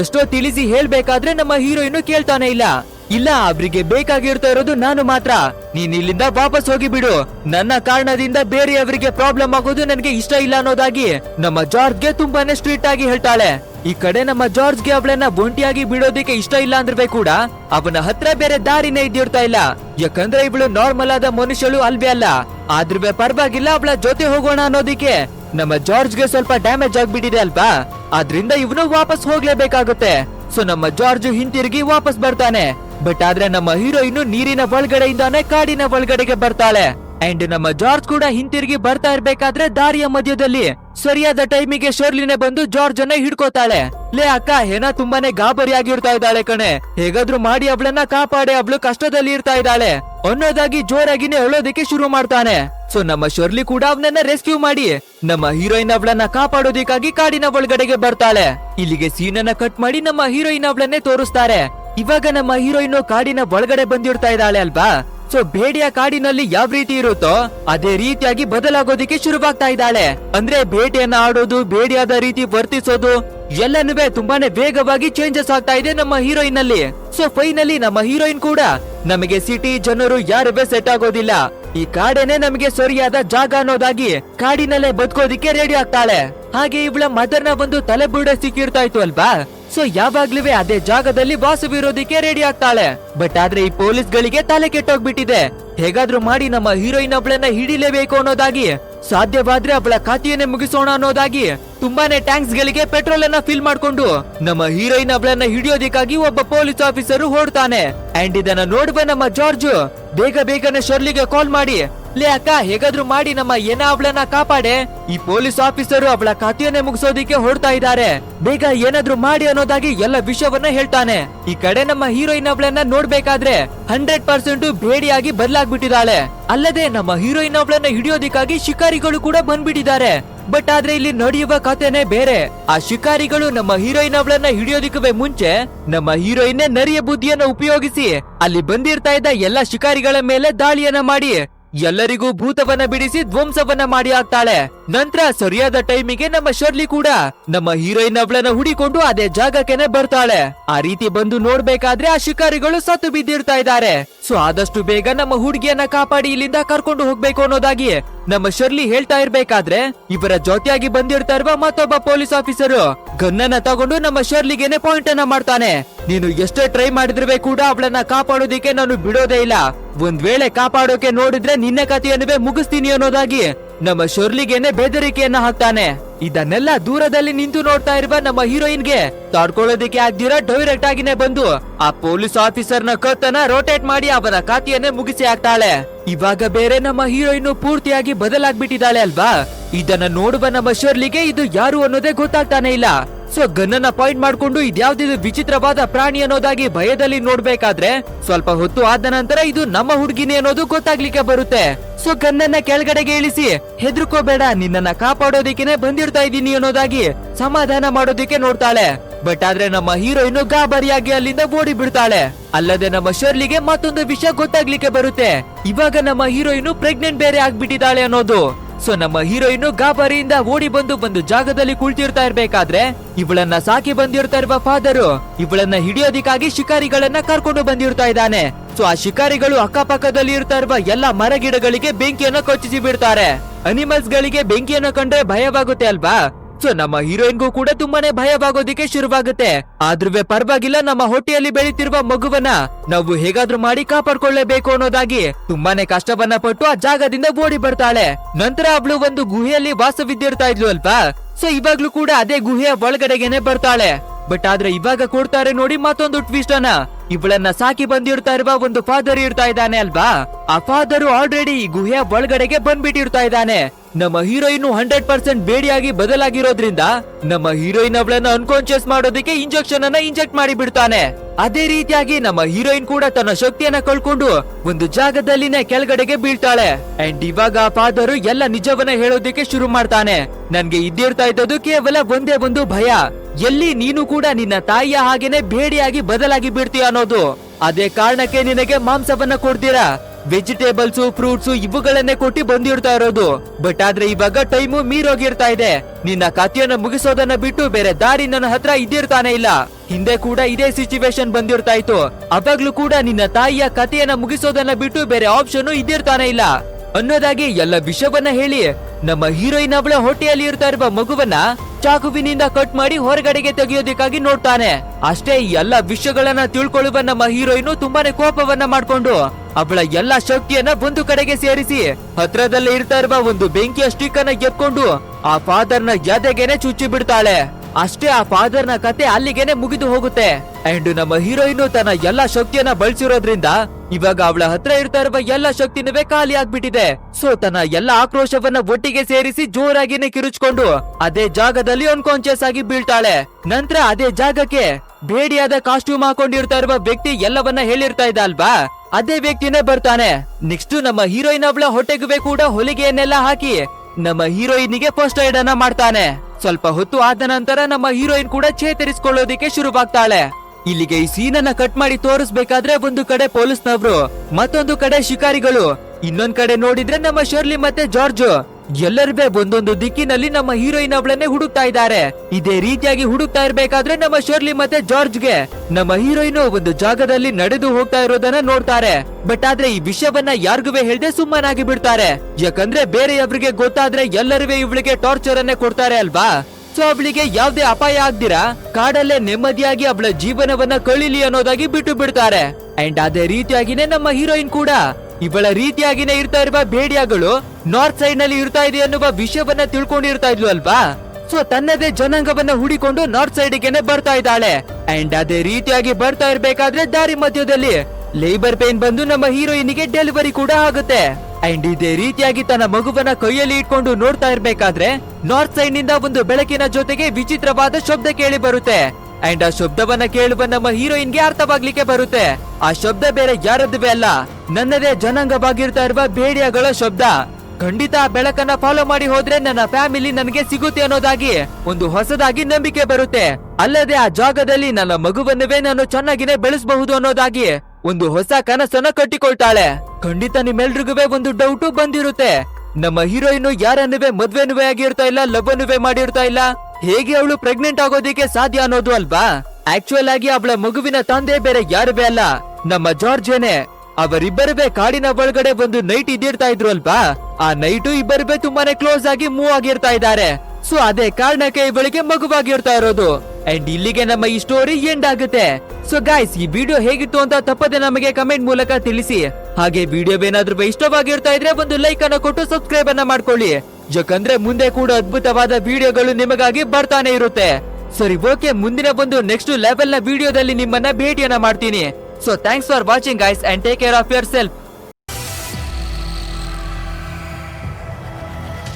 ಎಷ್ಟೋ ತಿಳಿಸಿ ಹೇಳ್ಬೇಕಾದ್ರೆ ನಮ್ಮ ಹೀರೋಯಿನ್ ಕೇಳ್ತಾನೆ ಇಲ್ಲ. ಇಲ್ಲ, ಅವ್ರಿಗೆ ಬೇಕಾಗಿರ್ತಾ ಇರೋದು ನಾನು ಮಾತ್ರ. ನೀನ್ ಇಲ್ಲಿಂದ ವಾಪಸ್ ಹೋಗಿ ಬಿಡು. ನನ್ನ ಕಾರಣದಿಂದ ಬೇರೆಯವರಿಗೆ ಪ್ರಾಬ್ಲಮ್ ಆಗೋದು ನನಗೆ ಇಷ್ಟ ಇಲ್ಲ ಅನ್ನೋದಾಗಿ ನಮ್ಮ ಜಾರ್ಜ್ಗೆ ತುಂಬಾನೇ ಸ್ಟ್ರೀಟ್ ಆಗಿ ಹೇಳ್ತಾಳೆ. ಈ ಕಡೆ ನಮ್ಮ ಜಾರ್ಜ್ಗೆ ಅವಳನ್ನ ಒಂಟಿಯಾಗಿ ಬಿಡೋದಿಕ್ಕೆ ಇಷ್ಟ ಇಲ್ಲ ಅಂದ್ರೆ ಕೂಡ ಅವನ ಹತ್ರ ಬೇರೆ ದಾರಿನೇ ಇದ್ದಿರ್ತಾ ಇಲ್ಲ. ಯಾಕಂದ್ರೆ ಇವಳು ನಾರ್ಮಲ್ ಆದ ಮನುಷ್ಯಳು ಅಲ್ವೇ ಅಲ್ಲ. ಆದ್ರೂ ಪರವಾಗಿಲ್ಲ ಅವಳ ಜೊತೆ ಹೋಗೋಣ ಅನ್ನೋದಿಕ್ಕೆ ನಮ್ಮ ಜಾರ್ಜ್ಗೆ ಸ್ವಲ್ಪ ಡ್ಯಾಮೇಜ್ ಆಗ್ಬಿಟ್ಟಿದೆ ಅಲ್ವಾ? ಆದ್ರಿಂದ ಇವನು ವಾಪಸ್ ಹೋಗ್ಲೇಬೇಕಾಗುತ್ತೆ. ಸೊ ನಮ್ಮ ಜಾರ್ಜ್ ಹಿಂತಿರುಗಿ ವಾಪಸ್ ಬರ್ತಾನೆ. ಬಟ್ ಆದ್ರೆ ನಮ್ಮ ಹೀರೋಯಿನ್ ನೀರಿನ ಒಳಗಡೆಯಿಂದಾನೆ ಕಾಡಿನ ಒಳಗಡೆಗೆ ಬರ್ತಾಳೆ. ಅಂಡ್ ನಮ್ಮ ಜಾರ್ಜ್ ಕೂಡ ಹಿಂತಿರುಗಿ ಬರ್ತಾ ಇರ್ಬೇಕಾದ್ರೆ ದಾರಿಯ ಮಧ್ಯದಲ್ಲಿ ಸರಿಯಾದ ಟೈಮಿಗೆ ಶರ್ಲಿನೆ ಬಂದು ಜಾರ್ಜ್ ಅನ್ನ ಹಿಡ್ಕೋತಾಳೆ. ಲೇ ಅಕ್ಕ ಹೆನ ತುಂಬಾನೇ ಗಾಬರಿ ಆಗಿರ್ತಾ ಇದ್ದಾಳೆ ಕಣೆ. ಹೇಗಾದ್ರೂ ಮಾಡಿ ಅವಳನ್ನ ಕಾಪಾಡಿ, ಅವಳು ಕಷ್ಟದಲ್ಲಿ ಇರ್ತಾ ಇದ್ದಾಳೆ. ಅನ್ನೋದಾಗಿ ಜೋರಾಗಿನೇ ಹೇಳೋದಕ್ಕೆ ಶುರು ಮಾಡ್ತಾನೆ. ಸೊ ನಮ್ಮ ಶರ್ಲಿ ಕೂಡ ಅವನನ್ನ ರೆಸ್ಕ್ಯೂ ಮಾಡಿ. ನಮ್ಮ ಹೀರೋಯಿನ್ ಅವಳನ್ನ ಕಾಪಾಡೋದಿಕ್ಕಾಗಿ ಕಾಡಿನ ಒಳಗಡೆಗೆ ಬರ್ತಾಳೆ. ಇಲ್ಲಿಗೆ ಸೀನನ್ನ ಕಟ್ ಮಾಡಿ ನಮ್ಮ ಹೀರೋಯಿನ್ ಅವಳನ್ನೇ ತೋರಿಸ್ತಾರೆ. ಇವಾಗ ನಮ್ಮ ಹೀರೋಯಿನ್ ಕಾಡಿನ ಒಳಗಡೆ ಬಂದಿರ್ತಾ ಇದ್ದಾಳೆ ಅಲ್ವಾ? ಸೊ ಬೇಡಿಯ ಕಾಡಿನಲ್ಲಿ ಯಾವ ರೀತಿ ಇರುತ್ತೋ ಅದೇ ರೀತಿಯಾಗಿ ಬದಲಾಗೋದಿಕ್ಕೆ ಶುರುವಾಗ್ತಾ ಇದ್ದಾಳೆ. ಅಂದ್ರೆ ಬೇಟೆಯನ್ನ ಆಡೋದು ಬೇಡಿಯಾದ ರೀತಿ ವರ್ತಿಸೋದು ಎಲ್ಲನೂ ತುಂಬಾನೇ ವೇಗವಾಗಿ ಚೇಂಜಸ್ ಆಗ್ತಾ ಇದೆ ನಮ್ಮ ಹೀರೋಯಿನ್ ಅಲ್ಲಿ ಸೊ ಫೈನಲಿ ನಮ್ಮ ಹೀರೋಯಿನ್ ಕೂಡ ನಮಗೆ ಸಿಟಿ ಜನರು ಯಾರುವೆ ಸೆಟ್ ಆಗೋದಿಲ್ಲ. ಈ ಕಾಡೇನೆ ನಮಗೆ ಸರಿಯಾದ ಜಾಗ ಅನ್ನೋದಾಗಿ ಕಾಡಿನಲ್ಲೇ ಬದುಕೋದಿಕ್ಕೆ ರೆಡಿ ಆಗ್ತಾಳೆ. ಹಾಗೆ ಇವಳ ಮದರ್ನ ಒಂದು ತಲೆ ಬುರುಡೆ ಸಿಕ್ಕಿರ್ತಾ ಇತ್ತು ಅಲ್ವಾ? ಸೊ ಯಾವಾಗ್ಲೂ ಅದೇ ಜಾಗದಲ್ಲಿ ವಾಸವಿರೋದಿಕ್ಕೆ ರೆಡಿ ಆಗ್ತಾಳೆ. ಬಟ್ ಆದ್ರೆ ಈ ಪೊಲೀಸ್ ಗಳಿಗೆ ತಲೆ ಕೆಟ್ಟೋಗ್ಬಿಟ್ಟಿದೆ. ಹೇಗಾದ್ರೂ ಮಾಡಿ ನಮ್ಮ ಹೀರೋಯಿನ್ ಒಬ್ಳನ್ನ ಹಿಡಿಲೇಬೇಕು ಅನ್ನೋದಾಗಿ. ಸಾಧ್ಯವಾದ್ರೆ ಅವಳ ಖಾತೆಯನ್ನೇ ಮುಗಿಸೋಣ ಅನ್ನೋದಾಗಿ. ತುಂಬಾನೇ ಟ್ಯಾಂಕ್ಸ್ ಗಳಿಗೆ ಪೆಟ್ರೋಲ್ ಅನ್ನ ಫಿಲ್ ಮಾಡ್ಕೊಂಡು ನಮ್ಮ ಹೀರೋಯಿನ್ ಅವಳನ್ನ ಹಿಡಿಯೋದಿಕ್ಕಾಗಿ ಒಬ್ಬ ಪೊಲೀಸ್ ಆಫೀಸರ್ ಹೊರಡ್ತಾನೆ. ಅಂಡ್ ಇದನ್ನ ನೋಡುವ ನಮ್ಮ ಜಾರ್ಜ್ ಬೇಗ ಬೇಗನೆ ಶರ್ಲಿಗೆ ಕಾಲ್ ಮಾಡಿ, ಲೇ ಅಕ್ಕ, ಹೇಗಾದ್ರೂ ಮಾಡಿ ನಮ್ಮ ಏನ ಅವಳನ್ನ ಕಾಪಾಡೆ. ಈ ಪೊಲೀಸ್ ಆಫೀಸರ್ ಅವಳ ಖಾತೆಯನ್ನೇ ಮುಗಿಸೋದಿಕ್ಕೆ ಹೊಡ್ತಾ ಇದ್ದಾರೆ. ಬೇಗ ಏನಾದ್ರೂ ಮಾಡಿ ಅನ್ನೋದಾಗಿ ಎಲ್ಲ ವಿಷಯವನ್ನ ಹೇಳ್ತಾನೆ. ಈ ಕಡೆ ನಮ್ಮ ಹೀರೋಯಿನ್ ಅವಳನ್ನ ನೋಡ್ಬೇಕಾದ್ರೆ ಹಂಡ್ರೆಡ್ ಪರ್ಸೆಂಟ್ ಬೇಡಿಯಾಗಿ ಬದಲಾಗ್ಬಿಟ್ಟಿದ್ದಾಳೆ. ಅಲ್ಲದೆ ನಮ್ಮ ಹೀರೋಯಿನ್ ಅವಳನ್ನ ಹಿಡಿಯೋದಿಕ್ಕಾಗಿ ಶಿಕಾರಿಗಳು ಕೂಡ ಬಂದ್ಬಿಟ್ಟಿದ್ದಾರೆ. ಬಟ್ ಆದ್ರೆ ಇಲ್ಲಿ ನಡೆಯುವ ಕಥೆನೇ ಬೇರೆ. ಆ ಶಿಕಾರಿಗಳು ನಮ್ಮ ಹೀರೋಯಿನ್ ಅವಳನ್ನ ಹಿಡಿಯೋದಿಕ್ಕೂ ಮುಂಚೆ ನಮ್ಮ ಹೀರೋಯಿನ್ ನರಿಯ ಬುದ್ಧಿಯನ್ನ ಉಪಯೋಗಿಸಿ ಅಲ್ಲಿ ಬಂದಿರ್ತಾ ಇದ್ದ ಎಲ್ಲಾ ಶಿಕಾರಿಗಳ ಮೇಲೆ ದಾಳಿಯನ್ನ ಮಾಡಿ. ಎಲ್ಲರಿಗೂ ಭೂತವನ್ನ ಬಿಡಿಸಿ ಧ್ವಂಸವನ್ನ ಮಾಡಿ ಹಾಕ್ತಾಳೆ. ನಂತರ ಸರಿಯಾದ ಟೈಮಿಗೆ ನಮ್ಮ ಶರ್ಲಿ ಕೂಡ ನಮ್ಮ ಹೀರೋಯಿನ್ ಅವಳನ್ನ ಹುಡಿಕೊಂಡು ಅದೇ ಜಾಗಕ್ಕೆನೆ ಬರ್ತಾಳೆ. ಆ ರೀತಿ ಬಂದು ನೋಡ್ಬೇಕಾದ್ರೆ ಆ ಶಿಕಾರಿಗಳು ಸತ್ತು ಬಿದ್ದಿರ್ತಾ ಇದ್ದಾರೆ. ಸೊ ಆದಷ್ಟು ಬೇಗ ನಮ್ಮ ಹುಡುಗಿಯನ್ನ ಕಾಪಾಡಿ ಇಲ್ಲಿಂದ ಕರ್ಕೊಂಡು ಹೋಗ್ಬೇಕು ಅನ್ನೋದಾಗಿ ನಮ್ಮ ಶರ್ಲಿ ಹೇಳ್ತಾ ಇರ್ಬೇಕಾದ್ರೆ ಇವರ ಜೊತೆಯಾಗಿ ಬಂದಿರ್ತಾ ಇರುವ ಮತ್ತೊಬ್ಬ ಪೊಲೀಸ್ ಆಫೀಸರು. ಗನ್ನನ್ನ ತಗೊಂಡು ನಮ್ಮ ಶರ್ಲಿಗೆನೆ ಪಾಯಿಂಟ್ ಅನ್ನ ಮಾಡ್ತಾನೆ. ನೀನು ಎಷ್ಟೇ ಟ್ರೈ ಮಾಡಿದ್ರೆ ಕೂಡ ಅವಳನ್ನ ಕಾಪಾಡೋದಿಕ್ಕೆ ನಾನು ಬಿಡೋದೇ ಇಲ್ಲ. ಒಂದ್ ವೇಳೆ ಕಾಪಾಡೋಕೆ ನೋಡಿದ್ರೆ ನಿನ್ನ ಕಥೆಯನ್ನುವೆ ಮುಗಿಸ್ತೀನಿ ಅನ್ನೋದಾಗಿ ನಮ್ಮ ಶೊರ್ಲಿಗೆನೆ ಬೆದರಿಕೆಯನ್ನ ಹಾಕ್ತಾನೆ. ಇದನ್ನೆಲ್ಲ ದೂರದಲ್ಲಿ ನಿಂತು ನೋಡ್ತಾ ಇರುವ ನಮ್ಮ ಹೀರೋಯಿನ್ಗೆ ತಡ್ಕೊಳ್ಳೋದಕ್ಕೆ ಆಗ್ದಿರ ಡೈರೆಕ್ಟ್ ಆಗಿನೇ ಬಂದು ಆ ಪೊಲೀಸ್ ಆಫೀಸರ್ನ ಕತ್ತನ ರೋಟೇಟ್ ಮಾಡಿ ಅವನ ಖಾತೆಯನ್ನೇ ಮುಗಿಸಿ ಹಾಕ್ತಾಳೆ. ಇವಾಗ ಬೇರೆ ನಮ್ಮ ಹೀರೋಯಿನ್ ಪೂರ್ತಿಯಾಗಿ ಬದಲಾಗ್ಬಿಟ್ಟಿದ್ದಾಳೆ ಅಲ್ವಾ? ಇದನ್ನ ನೋಡುವ ನಮ್ಮ ಶರ್ಲಿಗೆ ಇದು ಯಾರು ಅನ್ನೋದೇ ಗೊತ್ತಾಗ್ತಾನೆ ಇಲ್ಲ. ಸೊ ಗನ್ನನ್ನ ಪಾಯಿಂಟ್ ಮಾಡ್ಕೊಂಡು ಇದ್ಯಾವ್ದಿದು ವಿಚಿತ್ರವಾದ ಪ್ರಾಣಿ ಅನ್ನೋದಾಗಿ ಭಯದಲ್ಲಿ ನೋಡ್ಬೇಕಾದ್ರೆ ಸ್ವಲ್ಪ ಹೊತ್ತು ಆದ ನಂತರ ಇದು ನಮ್ಮ ಹುಡುಗಿನೇ ಅನ್ನೋದು ಗೊತ್ತಾಗ್ಲಿಕ್ಕೆ ಬರುತ್ತೆ. ಸೊ ಗನ್ನನ್ನ ಕೆಳಗಡೆಗೆ ಇಳಿಸಿ, ಹೆದರ್ಕೋಬೇಡ, ನಿನ್ನನ್ನ ಕಾಪಾಡೋದಿಕ್ಕೆ ಬಂದಿರ್ತಾ ಇದ್ದೀನಿ ಅನ್ನೋದಾಗಿ ಸಮಾಧಾನ ಮಾಡೋದಿಕ್ಕೆ ನೋಡ್ತಾಳೆ. ಬಟ್ ಆದ್ರೆ ನಮ್ಮ ಹೀರೋಯಿನ್ ಗಾಬರಿಯಾಗಿ ಅಲ್ಲಿಂದ ಓಡಿ ಬಿಡ್ತಾಳೆ ಅಲ್ಲದೆ ನಮ್ಮ ಶರ್ಲಿಗೆ ಮತ್ತೊಂದು ವಿಷಯ ಗೊತ್ತಾಗ್ಲಿಕ್ಕೆ ಬರುತ್ತೆ. ಇವಾಗ ನಮ್ಮ ಹೀರೋಯಿನ್ ಪ್ರೆಗ್ನೆಂಟ್ ಬೇರೆ ಆಗ್ಬಿಟ್ಟಿದ್ದಾಳೆ ಅನ್ನೋದು. ಸೊ ನಮ್ಮ ಹೀರೋಯಿನ್ ಗಾಬರಿಯಿಂದ ಓಡಿ ಬಂದು ಒಂದು ಜಾಗದಲ್ಲಿ ಕುಳಿತಿರ್ತಾ ಇರ್ಬೇಕಾದ್ರೆ ಇವಳನ್ನ ಸಾಕಿ ಬಂದಿರ್ತಾ ಇರುವ ಫಾದರು ಇವಳನ್ನ ಹಿಡಿಯೋದಿಕ್ಕಾಗಿ ಶಿಕಾರಿಗಳನ್ನ ಕರ್ಕೊಂಡು ಬಂದಿರ್ತಾ ಇದ್ದಾನೆ. ಸೊ ಆ ಶಿಕಾರಿಗಳು ಅಕ್ಕಪಕ್ಕದಲ್ಲಿ ಇರ್ತಾ ಇರುವ ಎಲ್ಲಾ ಮರ ಗಿಡಗಳಿಗೆ ಬೆಂಕಿಯನ್ನ ಕೊಚ್ಚಿಸಿ ಬಿಡ್ತಾರೆ. ಅನಿಮಲ್ಸ್ ಗಳಿಗೆ ಬೆಂಕಿಯನ್ನ ಕಂಡ್ರೆ ಭಯವಾಗುತ್ತೆ ಅಲ್ವಾ? ಸೊ ನಮ್ಮ ಹೀರೋಯಿನ್ಗೂ ಕೂಡ ತುಂಬಾನೇ ಭಯವಾಗೋದಿಕ್ಕೆ ಶುರುವಾಗುತ್ತೆ. ಆದ್ರೂ ಪರವಾಗಿಲ್ಲ ನಮ್ಮ ಹೊಟ್ಟೆಯಲ್ಲಿ ಬೆಳೀತಿರುವ ಮಗುವನ್ನ ನಾವು ಹೇಗಾದ್ರೂ ಮಾಡಿ ಕಾಪಾಡ್ಕೊಳ್ಳೇಬೇಕು ಅನ್ನೋದಾಗಿ ತುಂಬಾನೇ ಕಷ್ಟವನ್ನ ಪಟ್ಟು ಆ ಜಾಗದಿಂದ ಓಡಿ ಬರ್ತಾಳೆ. ನಂತರ ಅವಳು ಒಂದು ಗುಹೆಯಲ್ಲಿ ವಾಸವಿದ್ದಿರ್ತಾ ಇದ್ಲು ಅಲ್ವಾ? ಸೊ ಇವಾಗ್ಲೂ ಕೂಡ ಅದೇ ಗುಹೆಯ ಒಳಗಡೆಗೆನೆ ಬರ್ತಾಳೆ. ಬಟ್ ಆದ್ರೆ ಇವಾಗ ಕೊಡ್ತಾರೆ ನೋಡಿ ಮತ್ತೊಂದು ಟ್ವಿಸ್ಟ್ ಅನ್ನ. ಇವಳನ್ನ ಸಾಕಿ ಬಂದಿರ್ತಾ ಇರುವ ಒಂದು ಫಾದರ್ ಇರ್ತಾ ಇದ್ದಾನೆ ಅಲ್ವಾ? ಆ ಫಾದರ್ ಆಲ್ರೆಡಿ ಈ ಗುಹೆಯ ಒಳಗಡೆಗೆ ಬಂದ್ಬಿಟ್ಟಿರ್ತಾ ಇದ್ದಾನೆ. ನಮ್ಮ ಹೀರೋಯಿನ್ ಹಂಡ್ರೆಡ್ ಪರ್ಸೆಂಟ್ ಬೇಡಿಯಾಗಿ ಬದಲಾಗಿರೋದ್ರಿಂದ ನಮ್ಮ ಹೀರೋಯಿನ್ ಅವಳನ್ನ ಅನ್ಕಾನ್ಶಿಯಸ್ ಮಾಡೋದಕ್ಕೆ ಇಂಜೆಕ್ಷನ್ ಅನ್ನ ಇಂಜೆಕ್ಟ್ ಮಾಡಿ ಬಿಡ್ತಾನೆ ಅದೇ ರೀತಿಯಾಗಿ ನಮ್ಮ ಹೀರೋಯಿನ್ ಕೂಡ ತನ್ನ ಶಕ್ತಿಯನ್ನ ಕಳ್ಕೊಂಡು ಒಂದು ಜಾಗದಲ್ಲಿನೇ ಕೆಳಗಡೆಗೆ ಬೀಳ್ತಾಳೆ. ಅಂಡ್ ಇವಾಗ ಆ ಫಾದರ್ ಎಲ್ಲ ನಿಜವನ್ನ ಹೇಳೋದಕ್ಕೆ ಶುರು ಮಾಡ್ತಾನೆ. ನನ್ಗೆ ಇದ್ದಿರ್ತಾ ಇದ್ದದು ಕೇವಲ ಒಂದೇ ಒಂದು ಭಯ. ಎಲ್ಲಿ ನೀನು ಕೂಡ ನಿನ್ನ ತಾಯಿಯ ಹಾಗೇನೆ ಬೇಡಿಯಾಗಿ ಬದಲಾಗಿ ಬಿಡ್ತೀಯ ಅನ್ನೋದು. ಅದೇ ಕಾರಣಕ್ಕೆ ನಿನಗೆ ಮಾಂಸವನ್ನ ಕೊಡ್ತೀರಾ? ವೆಜಿಟೇಬಲ್ಸ್, ಫ್ರೂಟ್ಸ್ ಇವುಗಳನ್ನೇ ಕೊಟ್ಟು ಬಂದಿರ್ತಾ ಇರೋದು. ಬಟ್ ಆದ್ರೆ ಇವಾಗ ಟೈಮು ಮೀರೋಗಿರ್ತಾ ಇದೆ. ನಿನ್ನ ಕಥೆಯನ್ನ ಮುಗಿಸೋದನ್ನ ಬಿಟ್ಟು ಬೇರೆ ದಾರಿ ನನ್ನ ಹತ್ರ ಇದ್ದಿರ್ತಾನೆ ಇಲ್ಲ. ಹಿಂದೆ ಕೂಡ ಇದೇ ಸಿಚುವೇಶನ್ ಬಂದಿರ್ತಾ ಇತ್ತು. ಅವಾಗ್ಲೂ ಕೂಡ ನಿನ್ನ ತಾಯಿಯ ಕಥೆಯನ್ನ ಮುಗಿಸೋದನ್ನ ಬಿಟ್ಟು ಬೇರೆ ಆಪ್ಷನ್ ಇದ್ದಿರ್ತಾನೆ ಇಲ್ಲ. ಅನ್ನೋದಾಗಿ ಎಲ್ಲ ವಿಷಯವನ್ನ ಹೇಳಿ ನಮ್ಮ ಹೀರೋಯಿನ್ ಅವಳ ಹೊಟ್ಟೆಯಲ್ಲಿ ಇರ್ತಾ ಇರುವ ಮಗುವನ್ನ ಚಾಕುವಿನಿಂದ ಕಟ್ ಮಾಡಿ ಹೊರಗಡೆಗೆ ತೆಗೆಯೋದಕ್ಕಾಗಿ ನೋಡ್ತಾನೆ. ಅಷ್ಟೇ ಎಲ್ಲ ವಿಷಯಗಳನ್ನ ತಿಳ್ಕೊಳ್ಳುವ ನಮ್ಮ ಹೀರೋಯಿನ್ ತುಂಬಾನೇ ಕೋಪವನ್ನ ಮಾಡ್ಕೊಂಡು, ಅವಳ ಎಲ್ಲಾ ಶಕ್ತಿಯನ್ನ ಒಂದು ಕಡೆಗೆ ಸೇರಿಸಿ, ಹತ್ರದಲ್ಲಿ ಇರ್ತಾ ಇರುವ ಒಂದು ಬೆಂಕಿಯ ಸ್ಟಿಕ್ ಅನ್ನ ಎತ್ಕೊಂಡು ಆ ಫಾದರ್ನ ಎದೆಗೆನೆ ಚುಚ್ಚಿ ಬಿಡ್ತಾಳೆ. ಅಷ್ಟೇ ಆ ಫಾದರ್ನ ಕತೆ ಅಲ್ಲಿಗೆನೆ ಮುಗಿದು ಹೋಗುತ್ತೆ. ಅಂಡ್ ನಮ್ಮ ಹೀರೋಯಿನ್ ತನ್ನ ಎಲ್ಲಾ ಶಕ್ತಿಯನ್ನ ಬಳಸಿರೋದ್ರಿಂದ ಇವಾಗ ಅವಳ ಹತ್ರ ಇರ್ತಾ ಇರುವ ಎಲ್ಲಾ ಶಕ್ತಿನವೇ ಖಾಲಿ ಆಗ್ಬಿಟ್ಟಿದೆ. ಸೊ ತನ್ನ ಎಲ್ಲಾ ಆಕ್ರೋಶವನ್ನ ಒಟ್ಟಿಗೆ ಸೇರಿಸಿ ಜೋರಾಗಿನೇ ಕಿರುಚ್ಕೊಂಡು ಅದೇ ಜಾಗದಲ್ಲಿ ಅನ್ಕಾನ್ಶಿಯಸ್ ಆಗಿ ಬೀಳ್ತಾಳೆ. ನಂತರ ಅದೇ ಜಾಗಕ್ಕೆ ಬೇಡಿಯಾದ ಕಾಸ್ಟ್ಯೂಮ್ ಹಾಕೊಂಡಿರ್ತಾ ಇರುವ ವ್ಯಕ್ತಿ ಎಲ್ಲವನ್ನ ಹೇಳಿರ್ತಾ ಇದ್ದ ಅಲ್ವಾ? ಅದೇ ವ್ಯಕ್ತಿನೇ ಬರ್ತಾನೆ. ನೆಕ್ಸ್ಟ್ ನಮ್ಮ ಹೀರೋಯಿನ್ ಅವಳ ಹೊಟ್ಟೆಗುವೆ ಕೂಡ ಹೊಲಿಗೆಯನ್ನೆಲ್ಲ ಹಾಕಿ ನಮ್ಮ ಹೀರೋಯಿನ್ಗೆ ಫಸ್ಟ್ ಏಡ್ ಅನ್ನ ಮಾಡ್ತಾನೆ. ಸ್ವಲ್ಪ ಹೊತ್ತು ಆದ ನಂತರ ನಮ್ಮ ಹೀರೋಯಿನ್ ಕೂಡ ಚೇತರಿಸಿಕೊಳ್ಳೋದಿಕ್ಕೆ ಶುರುವಾಗ್ತಾಳೆ. ಇಲ್ಲಿಗೆ ಈ ಸೀನ್ ಅನ್ನ ಕಟ್ ಮಾಡಿ ತೋರಿಸ್ಬೇಕಾದ್ರೆ ಒಂದು ಕಡೆ ಪೊಲೀಸ್ನವರು, ಮತ್ತೊಂದು ಕಡೆ ಶಿಕಾರಿಗಳು. ಇನ್ನೊಂದ್ ಕಡೆ ನೋಡಿದ್ರೆ ನಮ್ಮ ಶರ್ಲಿ ಮತ್ತೆ ಜಾರ್ಜ್. ಎಲ್ಲರೂ ಒಂದೊಂದು ದಿಕ್ಕಿನಲ್ಲಿ ನಮ್ಮ ಹೀರೋಯಿನ್ ಅವಳನ್ನೇ ಹುಡುಕ್ತಾ ಇದ್ದಾರೆ. ಇದೇ ರೀತಿಯಾಗಿ ಹುಡುಕ್ತಾ ಇರ್ಬೇಕಾದ್ರೆ ನಮ್ಮ ಶರ್ಲಿ ಮತ್ತೆ ಜಾರ್ಜ್ಗೆ. ನಮ್ಮ ಹೀರೋಯಿನ್ ಒಂದು ಜಾಗದಲ್ಲಿ ನಡೆದು ಹೋಗ್ತಾ ಇರೋದನ್ನ ನೋಡ್ತಾರೆ. ಬಟ್ ಆದ್ರೆ ಈ ವಿಷಯವನ್ನ ಯಾರಿಗೂ ಹೇಳದೆ ಸುಮ್ಮನಾಗಿ ಬಿಡ್ತಾರೆ. ಯಾಕಂದ್ರೆ ಬೇರೆಯವ್ರಿಗೆ ಗೊತ್ತಾದ್ರೆ ಎಲ್ಲರೂ ಇವಳಿಗೆ ಟಾರ್ಚರ್ ಅನ್ನೇ ಕೊಡ್ತಾರೆ ಅಲ್ವಾ? ಸೊ ಅವಳಿಗೆ ಯಾವ್ದೇ ಅಪಾಯ ಆಗ್ದಿರಾ? ಕಾಡಲ್ಲೇ ನೆಮ್ಮದಿಯಾಗಿ ಅವಳ ಜೀವನವನ್ನ ಕಳೀಲಿ ಅನ್ನೋದಾಗಿ ಬಿಟ್ಟು ಬಿಡ್ತಾರೆ. ಅಂಡ್ ಅದೇ ರೀತಿಯಾಗಿನೇ ನಮ್ಮ ಹೀರೋಯಿನ್ ಕೂಡ. ಇವಳ ರೀತಿಯಾಗಿನೇ ಇರ್ತಾ ಇರುವ ಬೇಡಿಯಾಗಳು ನಾರ್ತ್ ಸೈಡ್ನಲ್ಲಿ ಇರ್ತಾ ಇದೆ ಅನ್ನುವ ವಿಷಯವನ್ನ ತಿಳ್ಕೊಂಡಿರ್ತಾ ಇದ್ಲು ಅಲ್ವಾ? ಸೊ ತನ್ನದೇ ಜನಾಂಗವನ್ನ ಹುಡಿಕೊಂಡು ನಾರ್ತ್ ಸೈಡ್ ಗೆನೆ ಬರ್ತಾ ಇದ್ದಾಳೆ. ಅಂಡ್ ಅದೇ ರೀತಿಯಾಗಿ ಬರ್ತಾ ಇರ್ಬೇಕಾದ್ರೆ ದಾರಿ ಮಧ್ಯದಲ್ಲಿ. ಲೇಬರ್ ಪೇನ್ ಬಂದು ನಮ್ಮ ಹೀರೋಯಿನ್ಗೆ ಡೆಲಿವರಿ ಕೂಡ ಆಗುತ್ತೆ. ಅಂಡ್ ಇದೇ ರೀತಿಯಾಗಿ ತನ್ನ ಮಗುವನ್ನ ಕೈಯಲ್ಲಿ ಇಟ್ಕೊಂಡು ನೋಡ್ತಾ ಇರ್ಬೇಕಾದ್ರೆ ನಾರ್ತ್ ಸೈಡ್ನಿಂದ ಒಂದು ಬೆಳಕಿನ ಜೊತೆಗೆ ವಿಚಿತ್ರವಾದ ಶಬ್ದ ಕೇಳಿ ಬರುತ್ತೆ. ಅಂಡ್ ಆ ಶಬ್ದವನ್ನ ಕೇಳುವ ನಮ್ಮ ಹೀರೋಯಿನ್ಗೆ ಅರ್ಥವಾಗ್ಲಿಕ್ಕೆ ಬರುತ್ತೆ. ಆ ಶಬ್ದ ಬೇರೆ ಯಾರದ್ದುವೆ ಅಲ್ಲ. ನನ್ನದೇ ಜನಾಂಗವಾಗಿರ್ತಾ ಇರುವ ಬೇಡಿಯಗಳ ಶಬ್ದ. ಖಂಡಿತ ಆ ಬೆಳಕನ್ನ ಫಾಲೋ ಮಾಡಿ ಹೋದ್ರೆ ನನ್ನ ಫ್ಯಾಮಿಲಿ ನನಗೆ ಸಿಗುತ್ತೆ ಅನ್ನೋದಾಗಿ ಒಂದು ಹೊಸದಾಗಿ ನಂಬಿಕೆ ಬರುತ್ತೆ. ಅಲ್ಲದೆ ಆ ಜಾಗದಲ್ಲಿ ನನ್ನ ಮಗುವನ್ನುವೇ ನಾನು ಚೆನ್ನಾಗಿನೇ ಬೆಳೆಸಬಹುದು ಅನ್ನೋದಾಗಿ ಒಂದು ಹೊಸ ಕನಸನ್ನ ಕಟ್ಟಿಕೊಳ್ತಾಳೆ. ಖಂಡಿತ ನಿಮ್ಮೆಲ್ರಿಗೂ ಒಂದು ಡೌಟ್ ಬಂದಿರುತ್ತೆ. ನಮ್ಮ ಹೀರೋಯಿನ್ ಯಾರನ್ನುವೆ ಮದ್ವೆನುವೆ ಆಗಿರ್ತಾ ಇಲ್ಲ, ಲವ್ವನ್ನುವೆ ಮಾಡಿರ್ತಾ ಇಲ್ಲ ಹೇಗೆ ಅವಳು ಪ್ರೆಗ್ನೆಂಟ್ ಆಗೋದಿಕ್ಕೆ ಸಾಧ್ಯ ಅನ್ನೋದು ಅಲ್ವಾ? ಆಕ್ಚುಯಲ್ ಆಗಿ ಅವಳ ಮಗುವಿನ ತಂದೆ ಬೇರೆ ಯಾರು ಬೇ ಅಲ್ಲ. ನಮ್ಮ ಜಾರ್ಜೇನೆ ಬೇ ಕಾಡಿನ ಒಳಗಡೆ ಒಂದು ನೈಟ್ ಇದ್ದಿರ್ತಾ ಇದ್ರು ಅಲ್ವಾ? ಆ ನೈಟು ಬೇ ತುಂಬಾನೇ ಕ್ಲೋಸ್ ಆಗಿ ಮೂವ್ ಆಗಿರ್ತಾ ಇದ್ದಾರೆ. ಸೊ ಅದೇ ಕಾರಣಕ್ಕೆ ಇವಳಿಗೆ ಮಗುವಾಗಿರ್ತಾ ಇರೋದು. ಅಂಡ್ ಇಲ್ಲಿಗೆ ನಮ್ಮ ಈ ಸ್ಟೋರಿ ಎಂಡ್ ಆಗುತ್ತೆ. ಸೊ ಗಾಯ್ಸ್ ಈ ವಿಡಿಯೋ ಹೇಗಿತ್ತು ಅಂತ ತಪ್ಪದೆ ನಮಗೆ ಕಮೆಂಟ್ ಮೂಲಕ ತಿಳಿಸಿ. ಹಾಗೆ ವಿಡಿಯೋ ಏನಾದ್ರೂ ಇಷ್ಟವಾಗಿರ್ತಾ ಇದ್ರೆ ಒಂದು ಲೈಕ್ ಅನ್ನ ಕೊಟ್ಟು ಸಬ್ಸ್ಕ್ರೈಬ್ ಅನ್ನ ಮಾಡ್ಕೊಳ್ಳಿ. ಯಾಕಂದ್ರೆ ಮುಂದೆ ಕೂಡ ಅದ್ಭುತವಾದ ವಿಡಿಯೋಗಳು ನಿಮಗಾಗಿ ಬರ್ತಾನೆ ಇರುತ್ತೆ. ಸರಿ, ಓಕೆ, ಮುಂದಿನ ಒಂದು ನೆಕ್ಸ್ಟ್ ಲೆವೆಲ್ನ ವಿಡಿಯೋದಲ್ಲಿ ನಿಮ್ಮನ್ನ ಭೇಟಿಯನ್ನ ಮಾಡ್ತೀನಿ. So thanks for watching guys and take care of yourself